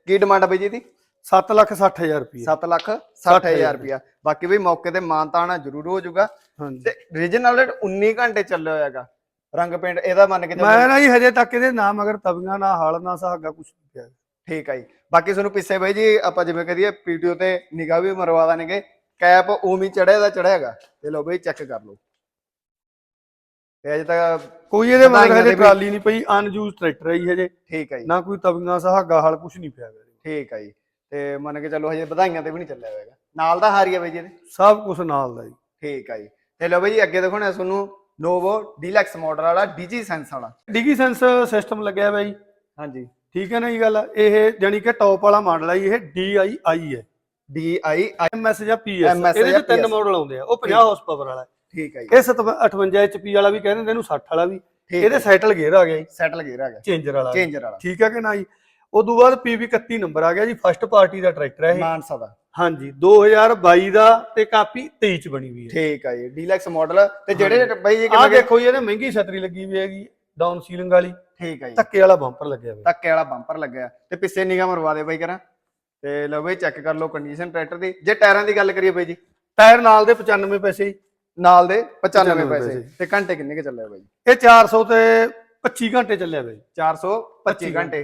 ਕੀ ਡਿਮਾਂਡ ਆ ਬਈ ਜੀ ਦੀ 7 ਲੱਖ 60 ਹਜ਼ਾਰ ਰੁਪਏ 7 ਲੱਖ 60000 ਰੁਪਿਆ ਬਾਕੀ ਵੀ ਮੌਕੇ ਤੇ ਮਾਨਤਾਣਾ ਜ਼ਰੂਰ ਹੋ ਜਾਊਗਾ। ਤੇ ਰੀਜਨਲ 19 ਘੰਟੇ ਚੱਲਿਆ ਹੋਇਆਗਾ ਰੰਗ ਪੇਂਟ ਇਹਦਾ ਮੰਨ ਕੇ ਮੈਂ ਨਾ ਜੀ ਹਜੇ ਤੱਕ ਇਹਦੇ ਨਾਮ ਅਗਰ ਤਵੀਆਂ ਨਾ ਹਲ ਨਾ ਸਹਾਗਾ ਕੁਝ ਨਹੀਂ ਪਿਆ ਠੀਕ ਹੈ ਜੀ। ਬਾਕੀ ਤੁਹਾਨੂੰ ਪਿੱਛੇ ਬਾਈ ਜੀ ਆਪਾਂ ਜਿਵੇਂ ਕਹਦੀਏ ਪੀਟੀਓ ਤੇ ਨਿਗਾਹ ਵੀ ਮਰਵਾ ਦਾਂਗੇ ਕੈਪ ਉਵੇਂ ਚੜਿਆ ਦਾ ਚੜਿਆਗਾ ਤੇ ਲਓ ਬਈ ਚੈੱਕ ਕਰ ਲਓ। ਤੇ ਅਜੇ ਤੱਕ ਕੋਈ ਇਹਦੇ ਮਗਰ ਵਧਾਈਆਂ ਹਜੇ ਵੀ- ਟਰਾਲੀ ਨਹੀਂ ਪਈ ਅਨਯੂਜ਼ ਟਰੈਕਟਰ ਹੈ ਜੀ ਹਜੇ। ਠੀਕ ਹੈ ਜੀ। ਨਾ ਕੋਈ ਤਵੀਆਂ ਸਹਾਗਾ ਹਲ ਕੁਝ ਨਹੀਂ ਪਿਆ ਇਹਦੇ। ਠੀਕ ਹੈ ਜੀ। ਤੇ ਮੰਨ ਕੇ ਚੱਲੋ ਹਜੇ ਵਧਾਈਆਂ ਤੇ ਵੀ ਨਹੀਂ ਚੱਲਿਆ ਹੋਏਗਾ ਨਾਲ ਦਾ ਹਾਰੀ ਆ ਬਾਈ ਜੀ ਇਹਦੇ? ਸਭ ਕੁਝ ਨਾਲ ਦਾ ਜੀ। ਠੀਕ ਹੈ ਜੀ। ਤੇ ਲਓ ਬਈ ਜੀ ਅੱਗੇ ਦਿਖਾਉਣਾ ਤੁਹਾਨੂੰ ਨੋਵੋ ਡੀਲੈਕਸ ਮਾਡਲ ਵਾਲਾ ਡੀਜੀ ਸੈਂਸ ਵਾਲਾ। ਡਿਗੀ ਸੈਂਸ ਸਿਸਟਮ ਲੱਗਿਆ ਹੋਇਆ ਜੀ। ਹਾਂਜੀ। ਠੀਕ ਹੈ ਨਾ ਜੀ ਗੱਲ? ਇਹ ਜਾਨੀ ਕਿ ਟੌਪ ਵਾਲਾ ਮਾਡਲ ਹੈ ਜੀ, ਇਹ DII ਹੈ। ਡੀ ਆਈ MS ਜਾਂ PS MS ਇਹਦੇ ਜਾਂ ਚ ਤਿੰਨ PS ਮਾਡਲ ਆਉਂਦੇ ਆ ਉਹ 50 ਹਾਰਸ ਪਾਵਰ ਵਾਲਾ। ਹੈ। ਠੀਕ ਹੈ ਜੀ। ਇਹ 58 HP ਵਾਲਾ ਵੀ ਕਹਿੰਦੇ ਨੇ ਇਹਨੂੰ 60 ਵਾਲਾ ਵੀ। ਠੀਕ ਇਹਦੇ ਸੈਟਲ ਗੇਅਰ ਆ ਗਿਆ ਜੀ। ਸੈਟਲ ਗੇਅਰ ਆ ਗਿਆ। ਚੇਂਜਰ ਵਾਲਾ। ਚੇਂਜਰ ਵਾਲਾ। ਠੀਕ ਹੈ ਕਿ ਨਾ ਜੀ? ਉਦੋਂ ਬਾਅਦ PV 31 ਨੰਬਰ ਆ ਗਿਆ ਜੀ ਫਸਟ ਪਾਰਟੀ ਦਾ ਟਰੈਕਟਰ ਹੈ ਇਹ। ਮਾਨਸਾ ਦਾ। ਹਾਂਜੀ 2022 ਦਾ ਤੇ ਕਾਪੀ 23 ਚ ਬਣੀ ਹੋਈ ਹੈ। ਠੀਕ ਹੈ ਜੀ ਡੀਲੈਕਸ ਮਾਡਲ ਤੇ ਜਿਹੜੇ ਬਾਈ ਜੀ ਆਹ ਕਿਵੇਂ ਦੇਖੋ ਜੀ ਇਹਦੇ ਮਹਿੰਗੀ ਛਤਰੀ ਲੱਗੀ ਹੋਈ ਹੈਗੀ ਡਾਊਨ ਸੀਲਿੰਗ ਵਾਲੀ। ਠੀਕ ਹੈ ਜੀ। ਧੱਕੇ ਵਾਲਾ ਬੰਪਰ ਲੱਗਿਆ ਹੋਇਆ। ਧੱਕੇ ਵਾਲਾ ਬੰਪਰ ਲੱਗਿਆ। ਤੇ ਪਿੱਛੇ ਨਿਗਾਹ ਮਰਵਾ ਦੇ ਬਾਈ ਕਰਾਂ ਤੇ ਲਓ ਬਈ ਚੈੱਕ ਕਰ ਲਓ ਕੰਡੀਸ਼ਨ ਟਰੈਕਟਰ ਦੀ। ਜੇ ਟਾਇਰਾਂ ਦੀ ਗੱਲ ਕਰੀਏ ਬਾਈ ਜੀ ਟਾਇਰ ਨਾਲ ਦੇ 95 ਪੈਸੇ ਨਾਲ ਦੇ 95 95 ਪੈਸੇ। ਤੇ ਘੰਟੇ ਕਿੰਨੇ ਕੇ ਚੱਲੇ ਬਾਈ? ਇਹ 400 ਤੇ 25 ਘੰਟੇ ਚੱਲਿਆ ਜੀ 425 ਘੰਟੇ।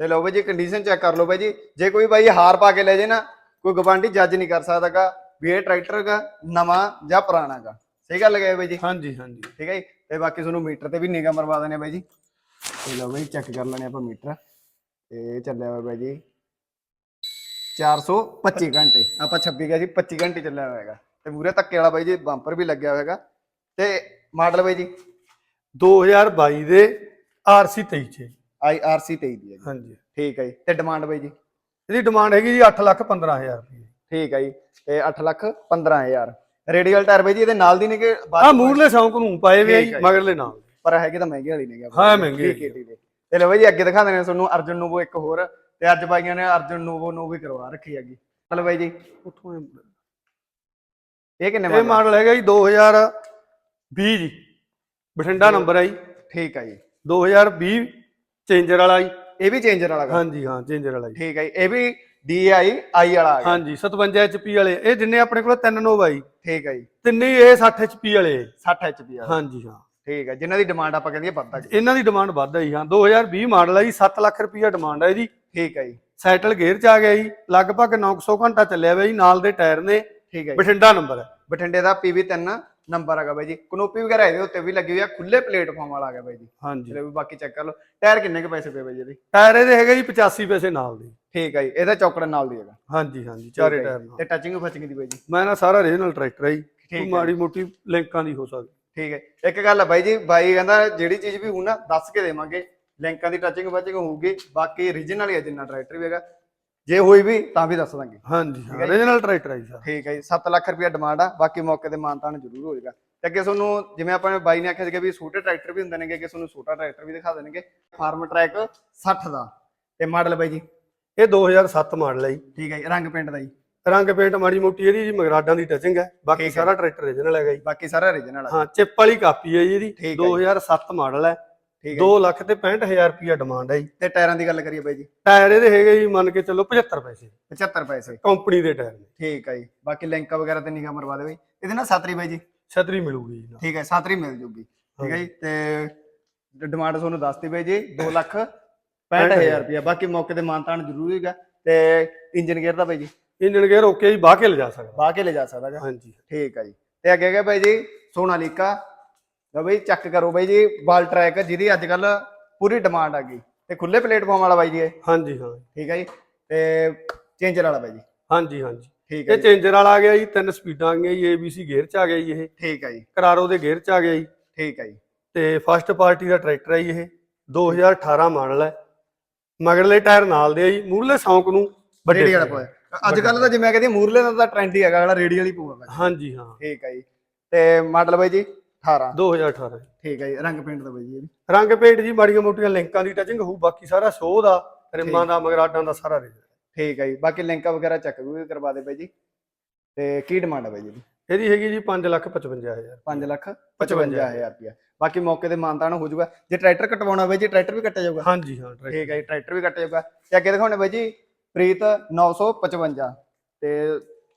ਤੇ ਲਓ ਬਾਈ ਜੀ ਕੰਡੀਸ਼ਨ ਚੈੱਕ ਕਰ ਲਓ ਬਾਈ ਜੀ ਜੇ ਕੋਈ ਬਾਈ ਹਾਰ ਪਾ ਕੇ ਲੈ ਜੇ ਨਾ ਕੋਈ ਗਵਾਂਢੀ ਜੱਜ ਨਹੀਂ ਕਰ ਸਕਦਾਗਾ ਵੀ ਇਹ ਟਰੈਕਟਰ ਦਾ ਨਵਾਂ ਜਾਂ ਪੁਰਾਣਾ ਗਾ ਸਹੀ ਗੱਲ ਹੈ ਬਾਈ ਜੀ? ਹਾਂਜੀ ਹਾਂਜੀ। ਠੀਕ ਹੈ ਜੀ? ਤੇ ਬਾਕੀ ਤੁਹਾਨੂੰ ਮੀਟਰ ਤੇ ਵੀ ਨਿਗਾਹ ਮਰਵਾ ਦਨੇ ਬਾਈ ਜੀ। ਤੇ ਲਓ ਬਾਈ ਚੈੱਕ ਕਰ ਲੈਣੇ ਆਪਾਂ ਮੀਟਰ। ਤੇ ਚੱਲਿਆ ਹੋਇਆ ਬਾਈ ਜੀ। 425 ਘੰਟੇ। ਆਪਾਂ 26 ਗਿਆ ਸੀ 25 ਘੰਟੇ ਚੱਲਿਆ ਹੈਗਾ। ਤੇ ਮੂਰੇ ਧੱਕੇ ਵਾਲਾ ਬਾਈ ਜੀ ਬੰਪਰ ਵੀ ਲੱਗਿਆ ਹੈਗਾ। ਤੇ ਮਾਡਲ ਬਾਈ ਜੀ? 2022 ਦੇ RC 23 ਚ। IRC 23 ਦੀ ਹੈ ਜੀ। ਹਾਂਜੀ। ਠੀਕ ਹੈ ਜੀ। ਤੇ ਡਿਮਾਂਡ ਬਾਈ ਜੀ? ਇਹਦੀ ਡਿਮਾਂਡ ਹੈਗੀ ਜੀ 8 ਲੱਖ 15000 ਰੁਪਏ। ਠੀਕ ਹੈ ਜੀ। ਤੇ 8 ਲੱਖ 15000 ਰੇਡੀਅਲ ਟਾਇਰ ਬਾਈ ਜੀ ਇਹਦੇ ਨਾਲ ਦੀ ਨੇ ਕਿ ਚ ਮੂਰਲੇ ਸ਼ੌਂਕ ਨੂੰ ਪਾਏ ਵੇ ਜੀ ਹੈ। ਮਗਰਲੇ ਨਾਲ। ਪਰ ਹੈਗੇ ਤਾਂ ਮਹਿੰਗੇ ਵਾਲੀ ਨੇਗੇ ਹਾਂ, ਮਹਿੰਗੇ ਠੀਕ ਹੈ ਠੀਕ ਹੈ ਤੇ ਲਓ ਬਾਈ ਜੀ ਅੱਗੇ ਦਿਖਾ ਦਿੰਦੇ ਨੇ ਤੁਹਾਨੂੰ ਅਰਜੁਨ ਨੂਵੋ ਇੱਕ ਹੋਰ। ਤੇ ਅੱਜ ਬਾਈਆਂ ਨੇ ਅਰਜੁਨ ਨੂਵੋ ਨੂੰ ਵੀ ਕਰਵਾ ਰੱਖੀ ਹੈਗੀ। ਚਲੋ ਬਾਈ ਜੀ ਉੱਥੋਂ ਇਹ ਇਹ ਕਿੰਨੇ ਇਹ ਮਾਡਲ ਮਾਡਲ ਹੈਗਾ ਜੀ 2020 ਜੀ। ਬਠਿੰਡਾ ਨੰਬਰ ਹੈ ਜੀ। ਠੀਕ ਹੈ ਜੀ। 2020 ਚੇਂਜਰ ਵਾਲਾ ਜੀ। ਇਹ ਵੀ ਚੇਂਜਰ ਵਾਲਾ ਗਾ? ਹਾਂਜੀ ਹਾਂ ਚੇਂਜਰ ਵਾਲਾ ਜੀ। ਠੀਕ ਹੈ ਜੀ। ਇਹ ਵੀ DI I ਵਾਲਾ ਆ ਗਿਆ ਹਾਂਜੀ 57 HP ਵਾਲੇ। ਇਹ ਜਿੰਨੇ ਆਪਣੇ ਕੋਲ ਤਿੰਨ ਨੋਵਾ ਜੀ। ਠੀਕ ਹੈ ਜੀ। ਤਿੰਨੇ ਹੀ ਇਹ 60 HP ਵਾਲੇ। ਆ। 60 HP ਵਾਲਾ। ਹਾਂਜੀ ਹਾਂ। ਠੀਕ ਹੈ ਜਿਨ੍ਹਾਂ ਦੀ ਡਿਮਾਂਡ ਆਪਾਂ ਕਹਿੰਦੇ ਵੱਧਦਾ ਜੀ। ਇਹਨਾਂ ਦੀ ਡਿਮਾਂਡ ਵੱਧ ਹੈ ਜੀ ਹਾਂ। 2020 ਮਾਡਲ ਹੈ ਜੀ। 7 ਲੱਖ ਰੁਪਈਆ ਡਿਮਾਂਡ ਹੈ ਇਹਦੀ। ਠੀਕ ਹੈ ਜੀ। ਸਾਈਕਲ ਗੇਅਰ ਚ ਆ ਗਿਆ ਜੀ ਲਗਭਗ 900 ਘੰਟਾ ਚੱਲਿਆ ਜੀ ਨਾਲ ਦੇ ਟਾਇਰ ਨੇ। ਠੀਕ ਹੈ ਜੀ। ਬਠਿੰਡਾ ਨੰਬਰ ਹੈ। ਬਠਿੰਡੇ ਦਾ PV3 ਨੰਬਰ ਹੈਗਾ ਬਾਈ ਜੀ। ਕਨੋਪੀ ਵਗੈਰਾ ਇਹਦੇ ਉੱਤੇ ਵੀ ਲੱਗੀ ਹੋਈ ਆ ਖੁੱਲੇ ਪਲੇਟਫਾਰਮ ਵਾਲਾ ਹੈਗਾ ਬਾਈ ਜੀ। ਹਾਂਜੀ। ਚਲੋ ਵੀ ਬਾਕੀ ਚੈੱਕ ਕਰ ਲਓ। ਟਾਇਰ ਕਿੰਨੇ ਕੁ ਪੈਸੇ ਪਏ ਬਾਈ ਜੀ ਇਹਦੇ? ਟਾਇਰ ਇਹਦੇ ਹੈਗੇ ਜੀ 85 ਪੈਸੇ ਨਾਲ ਦੇ। ਠੀਕ ਹੈ ਜੀ ਇਹਦਾ ਚੌਕੜਾ ਨਾਲ ਦੀ ਹੈਗਾ। ਹਾਂਜੀ ਹਾਂਜੀ ਚਾਰੇ ਟਾਇਰ। ਨਾਲ। ਤੇ ਟੱਚਿੰਗ ਫਚਿੰਗ ਦੀ ਬਾਈ ਜੀ। ਮੈਂ ਨਾ ਸਾਰਾ ਰੀਜਨਲ ਟਰੈਕਟਰ ਹੈ ਜੀ। ਮਾੜੀ ਮੋਟੀ ਲਿੰਕਾਂ ਦੀ ਹੋ ਸਕਦੀ ਠੀਕ ਹੈ। ਇੱਕ ਗੱਲ ਹੈ ਬਾਈ ਜੀ ਬਾਈ ਕਹਿੰਦਾ ਜਿਹੜੀ ਚੀਜ਼ ਵੀ ਨਾ ਦੱਸ ਕੇ ਦੇਵਾਂਗੇ। ਲਿੰਕਾਂ ਦੀ ਟੱਚਿੰਗ ਬੱਚਿੰਗ ਹੋਊਗੀ ਬਾਕੀ origignal ਹੀ ਹੈ ਜਿੰਨਾ ਟਰੈਕਟਰ ਵੀ ਹੈਗਾ। ਜੇ ਹੋਈ ਵੀ ਤਾਂ ਵੀ ਦੱਸ ਦਾਂਗੇ। ਹਾਂਜੀ ਠੀਕ ਹੈ ਜੀ। ਓਰੀਜਨਲ ਟਰੈਕਟਰ ਹੈ ਜੀ ਸਰ। ਠੀਕ ਹੈ ਜੀ 7 ਲੱਖ ਰੁਪਏ ਡਿਮਾਂਡ ਆ ਬਾਕੀ ਮੌਕੇ ਤੇ ਮਾਨਤਾਨ ਜ਼ਰੂਰ ਹੋਏਗਾ। ਤੇ ਅੱਗੇ ਤੁਹਾਨੂੰ ਜਿਵੇਂ ਆਪਾਂ ਨੇ ਬਾਈ ਨੇ ਆਖਿਆ ਸੀਗਾ ਵੀ ਛੋਟੇ ਟਰੈਕਟਰ ਵੀ ਹੁੰਦੇ ਨੇਗੇ ਕਿ ਤੁਹਾਨੂੰ ਛੋਟਾ ਟਰੈਕਟਰ ਵੀ ਦਿਖਾ ਦੇਣਗੇ। ਫਾਰਮ ਟਰੈਕ 60 ਦਾ। ਤੇ ਮਾਡਲ ਬਾਈ ਜੀ? ਇਹ 2007 ਮਾਡਲ ਹੈ ਜੀ। ਠੀਕ ਹੈ ਜੀ ਰੰਗ ਪਿੰਡ ਦਾ ਜੀ। ਰੰਗ ਪੇਂਟ ਮਾੜੀ ਮੋਟੀ ਇਹਦੀ ਜੀ ਮਗਰਾਡਾਂ ਦੀ ਟਚਿੰਗ ਹੈ ਬਾਕੀ ਹੈ। ਸਾਰਾ ਟਰੈਕਟਰ ਓਰੀਜਨਲ ਹੈਗਾ ਜੀ। ਬਾਕੀ ਸਾਰਾ origignal ਆ। ਹਾਂ ਚਿਪ ਵਾਲੀ ਕਾਪੀ ਹੈ ਜੀ ਇਹਦੀ। ਠੀਕ ਹੈ ਜੀ। 2007 ਮਾਡਲ ਹੈ ਠੀਕ ਹੈ 2 ਲੱਖ ਤੇ 65000 ਰੁਪਿਆ ਡਿਮਾਂਡ ਹੈ ਜੀ। ਤੇ ਟਾਇਰਾਂ ਦੀ ਗੱਲ ਕਰੀਏ ਬਾਈ ਜੀ? ਟਾਇਰ ਇਹਦੇ ਹੈਗੇ ਜੀ ਮੰਨ ਕੇ ਚੱਲੋ 75 ਪੈਸੇ। 75 ਪੈਸੇ। ਕੰਪਨੀ ਦੇ ਟਾਇਰ ਨੇ। ਠੀਕ ਹੈ ਜੀ। ਬਾਕੀ ਲਿੰਕ ਵਗੈਰਾ ਤੇ ਨਿਗਾਹ ਮਰਵਾ ਦੇ ਬਾਈ ਇਹਦੇ ਨਾਲ ਸਾਤਰੀ ਬਾਈ ਜੀ? ਛਤਰੀ ਮਿਲੂਗੀ ਜੀ। ਠੀਕ ਹੈ ਸਾਤਰੀ ਮਿਲ ਜੂਗੀ। ਠੀਕ ਹੈ ਜੀ ਤੇ ਡਿਮਾਂਡ ਤੁਹਾਨੂੰ ਦੱਸਤੀ ਬਾਈ ਜੀ 2 ਲੱਖ 65000 ਰੁਪਇਆ। ਬਾਕੀ ਮੌਕੇ ਤੇ ਮਾਨਤਾਨ ਜ਼ਰੂਰ ਹੈਗਾ। ਤੇ ਇੰਜਨ ਗੇਅਰ ਦਾ ਬਾਈ ਜੀ? ਇੰਜਨ ਗੇਅਰ ਓਕੇ ਜੀ ਬਾਹ ਕੇ ਲਿਜਾ ਸਕਦਾ। ਬਾਹ ਕੇ ਲੈ ਜਾ ਸਕਦਾ ਹਾਂਜੀ। ਠੀਕ ਹੈ ਜੀ। ਤੇ ਅੱਗੇ ਹੈਗਾ ਬਾਈ ਜੀ ਸੋਨਾਲੀਕਾ। ਲਓ ਬਾਈ ਚੈੱਕ ਕਰੋ ਬਾਈ ਜੀ ਬਾਲ ਟਰੈਕ ਜਿਹਦੀ ਅੱਜ ਕੱਲ ਪੂਰੀ ਡਿਮਾਂਡ ਆ ਗਈ। ਤੇ ਖੁੱਲੇ ਪਲੇਟਫਾਰਮ ਵਾਲਾ ਬਾਈ ਜੀ ਇਹ? ਹਾਂਜੀ ਹਾਂ। ਠੀਕ ਹੈ ਜੀ। ਤੇ ਚੇਂਜਰ ਵਾਲਾ ਬਾਈ ਜੀ? ਹਾਂਜੀ ਹਾਂਜੀ। ਠੀਕ ਹੈ ਇਹ ਜੀ। ਚੇਂਜਰ ਵਾਲਾ ਆ ਗਿਆ ਜੀ ਤਿੰਨ ਸਪੀਡਾਂ ਆ ਗਈਆਂ ਜੀ ABC ਗੇਅਰ ਚ ਆ ਗਿਆ ਜੀ ਇਹ। ਠੀਕ ਹੈ ਜੀ। ਕਰਾਰੋ ਦੇ ਗੇਅਰ ਚ ਆ ਗਿਆ ਜੀ। ਠੀਕ ਹੈ ਜੀ। ਤੇ ਫਸਟ ਪਾਰਟੀ ਦਾ ਟਰੈਕਟਰ ਹੈ ਜੀ ਇਹ। 2018 ਮਾਡਲ ਹੈ ਮਗਰਲੇ ਟਾਇਰ ਨਾਲ ਦੇ ਆ ਜੀ ਮੂਹਰਲੇ ਸੌਂਕ ਨੂੰ ਵੱਡੇ ਰੇਡੀ ਵਾਲਾ। ਪਾਇਆ ਅੱਜ ਕੱਲ ਤਾਂ ਜਿਵੇਂ ਕਹਿੰਦੇ ਮੂਰਲੇ ਦਾ ਤਾਂ ਟ੍ਰੈਂਡ ਹੀ ਹੈਗਾ ਜਿਹੜਾ ਰੇਡੀ ਵਾਲੀ ਪਊਗਾ ਹਾਂਜੀ ਹਾਂ। ਠੀਕ ਹੈ ਜੀ। ਤੇ ਮਾਡਲ ਬਾਈ ਜੀ? 18 2018 ਠੀਕ ਹੈ ਜੀ ਰੰਗ ਪੇਂਟ ਦਾ ਬਾਈ ਜੀ ਇਹ ਵੀ ਰੰਗ ਪੇਂਟ ਜੀ ਮਾੜੀਆਂ ਮੋਟੀਆਂ ਲਿੰਕਾਂ ਦੀ ਟਚਿੰਗ ਹੋਊ ਬਾਕੀ ਸਾਰਾ ਸ਼ੋਅ ਦਾ ਰਿਮਾਂ ਦਾ ਮਗਰਾਡਾਂ ਦਾ ਸਾਰਾ ਰਿਜਨ ਠੀਕ ਹੈ ਜੀ ਬਾਕੀ ਲਿੰਕਾਂ ਵਗੈਰਾ ਚੈੱਕ ਵੀ ਕਰਵਾ ਦੇ ਬਾਈ ਜੀ। ਤੇ ਕੀ ਡਿਮਾਂਡ ਹੈ ਬਾਈ ਜੀ ਦੀ ਇਹਦੀ ਹੈਗੀ ਜੀ 555000 5 ਲੱਖ 55000 ਰੁਪਇਆ। ਬਾਕੀ ਮੌਕੇ ਤੇ ਮਾਨਤਾਨ ਹੋ ਜਾਊਗਾ। ਜੇ ਟਰੈਕਟਰ ਕਟਵਾਉਣਾ ਬਾਈ ਜੀ ਟਰੈਕਟਰ ਵੀ ਕੱਟਿਆ ਜਾਊਗਾ। ਹਾਂਜੀ ਹਾਂ ਟਰੈਕਟਰ ਠੀਕ ਹੈ ਜੀ ਟਰੈਕਟਰ ਵੀ ਕੱਟਿਆ ਜਾਊਗਾ। ਤੇ ਅੱਗੇ ਦਿਖਾਉਣੇ ਬਾਈ ਜੀ ਪ੍ਰੀਤ 955 ਤੇ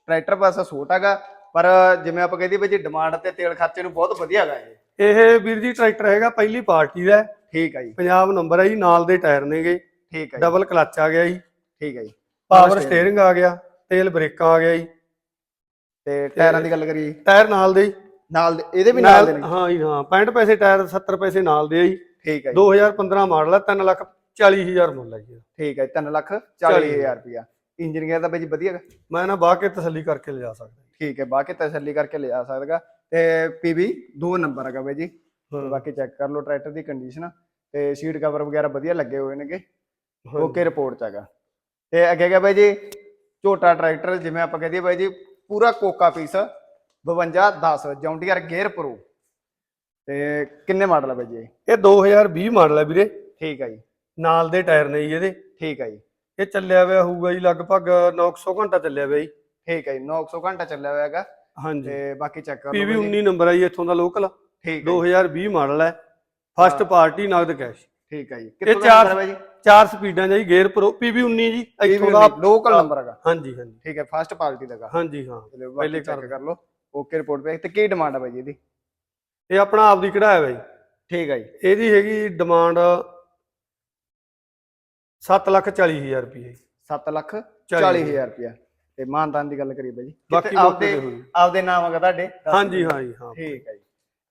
ਟਰੈਕਟਰ ਪਾਸਾ ਛੋਟ ਹੈਗਾ। ਪਰ ਜਿਵੇਂ ਆਪਾਂ ਕਹਿੰਦੇ ਬਾਈ ਜੀ ਡਿਮਾਂਡ ਤੇ ਤੇਲ ਖਰਚੇ ਨੂੰ ਬਹੁਤ ਵਧੀਆ ਹੈਗਾ ਇਹ। ਇਹ ਵੀਰ ਜੀ ਟਰੈਕਟਰ ਹੈਗਾ ਪਹਿਲੀ ਪਾਰਟੀ ਦਾ। ਹੈ। ਠੀਕ ਹੈ ਜੀ। ਪੰਜਾਬ ਨੰਬਰ ਹੈ ਜੀ ਨਾਲ ਦੇ ਟਾਇਰ ਨੇਗੇ। ਠੀਕ ਹੈ ਜੀ। ਡਬਲ ਕਲੱਚ ਆ ਗਿਆ ਜੀ। ਠੀਕ ਹੈ ਜੀ। ਪਾਵਰ ਸਟੀਅਰਿੰਗ ਆ ਗਿਆ ਤੇਲ ਬ੍ਰੇਕਾਂ ਆ ਗਿਆ ਜੀ। ਤੇ ਟਾਇਰਾਂ ਦੀ ਗੱਲ ਕਰੀਏ। ਟਾਇਰ ਨਾਲ ਦੇ। ਜੀ। ਨਾਲ ਦੇ- ਇਹਦੇ ਵੀ ਨਾਲ ਦੇ ਨੇ। ਹਾਂ ਜੀ ਹਾਂ 65 ਪੈਸੇ ਟਾਇਰ 70 ਪੈਸੇ ਨਾਲ ਦੇ ਆ ਜੀ। ਠੀਕ ਹੈ ਜੀ। 2015 ਮਾਡਲ ਹੈ 3 ਲੱਖ 40000 ਮੁੱਲ ਹੈ ਜੀ ਇਹਦਾ। ਠੀਕ ਹੈ 3 ਲੱਖ 40000 ਰੁਪਇਆ। ਇੰਜਨ ਗੇਅਰ ਦਾ ਬਾਈ ਜੀ ਵਧੀਆ ਗਾ? ਮੈਂ ਨਾ ਬਾਹ ਕੇ ਤਸੱਲੀ ਕਰਕੇ ਲਿਜਾ ਸਕਦਾ। ਠੀਕ ਹੈ ਬਾਕੀ ਕੇ ਤਸੱਲੀ ਕਰਕੇ ਲਿਆ ਸਕਦਾਗਾ। ਤੇ ਪੀਬੀ 2 ਨੰਬਰ ਹੈਗਾ ਬਾਈ ਜੀ। ਤੇ ਬਾਕੀ ਚੈੱਕ ਕਰ ਲਓ ਟਰੈਕਟਰ ਦੀ ਕੰਡੀਸ਼ਨ ਤੇ ਸੀਟ ਕਵਰ ਵਗੈਰਾ ਵਧੀਆ ਲੱਗੇ ਹੋਏ ਨੇਗੇ। ਓਕੇ ਰਿਪੋਰਟ ਚ ਹੈਗਾ। ਤੇ ਅੱਗੇ ਗਿਆ ਬਾਈ ਜੀ ਝੋਟਾ ਟਰੈਕਟਰ ਜਿਵੇਂ ਆਪਾਂ ਕਹਦੇ ਬਾਈ ਜੀ ਪੂਰਾ ਕੋਕਾ piece 52 10 John Deere gear pro. ਤੇ ਕਿੰਨੇ ਮਾਡਲ ਹੈ ਬਾਈ ਜੀ ਇਹ? ਇਹ 2020 ਮਾਡਲ ਹੈ ਵੀਰੇ। ਠੀਕ ਹੈ ਜੀ। ਨਾਲ ਦੇ ਟਾਇਰ ਨੇ ਜੀ ਇਹਦੇ। ਠੀਕ ਹੈ ਜੀ। ਇਹ ਚੱਲਿਆ ਹੋਇਆ ਹੋਊਗਾ ਜੀ ਲਗਭਗ 900 ਘੰਟਾ ਚੱਲਿਆ ਹੋਇਆ ਜੀ। ਠੀਕ ਹੈ ਜੀ 900 ਘੰਟਾ ਚੱਲਿਆ ਹੋਇਆ ਹੈਗਾ। ਹਾਂਜੀ। ਤੇ ਬਾਕੀ ਚੈੱਕ ਕਰ ਲਓ ਪੀਵੀ ਬਾਈ ਜੀ। 19 ਨੰਬਰ ਹੈ ਜੀ ਇੱਥੋਂ ਦਾ ਲੋਕਲ ਠੀਕ ਹੈ ਜੀ, 2020 ਮਾਡਲ ਹੈ। ਫਸਟ ਪਾਰਟੀ ਨਗਦ ਕੈਸ਼। ਠੀਕ ਹੈ ਜੀ। ਇਹ ਕਿੱਥੋਂ ਦਾ ਚਾਰ ਨੰਬਰ ਹੈ ਬਾਈ ਜੀ? ਚਾਰ ਸਪੀਡਾਂ ਜੀ ਗੇਅਰ ਪ੍ਰੋ ਪੀਵੀ 19 ਜੀ ਇੱਥੋਂ ਦਾ ਲੋਕਲ ਨੰਬਰ ਹੈਗਾ। ਹਾਂਜੀ ਹਾਂਜੀ। ਠੀਕ ਹੈ ਫਸਟ ਪਾਰਟੀ ਦਾ ਹੈਗਾ ਹਾਂਜੀ ਹਾਂ। ਚਲੋ ਪਹਿਲੇ ਚੈੱਕ ਕਰ ਕਰ ਲਓ। ਓਕੇ ਰਿਪੋਰਟ ਪੇ ਤੇ ਕੀ ਡਿਮਾਂਡ ਹੈ ਬਾਈ ਜੀ ਇਹਦੀ? ਇਹ ਆਪਣਾ ਆਪ ਦੀ ਕਢਾਇਆ ਹੋਇਆ ਜੀ। ਠੀਕ ਹੈ ਜੀ। ਇਹਦੀ ਹੈਗੀ ਡਿਮਾਂਡ 7 ਲੱਖ 40 ਹਜ਼ਾਰ ਰੁਪਏ। ਜੀ 7 ਲੱਖ ਚਾਲੀ 40000 ਰੁਪਇਆ। ਤੇ ਮਾਨਦਾਨ ਦੀ ਗੱਲ ਕਰੀਏ ਬਾਈ ਜੀ। ਬਾਕੀ ਆਪਦੇ ਆਪਦੇ ਨਾਮ ਹੈਗਾ ਤੁਹਾਡੇ? ਹਾਂਜੀ। ਹਾਂ ਜੀ ਹਾਂ। ਠੀਕ ਹੈ ਜੀ।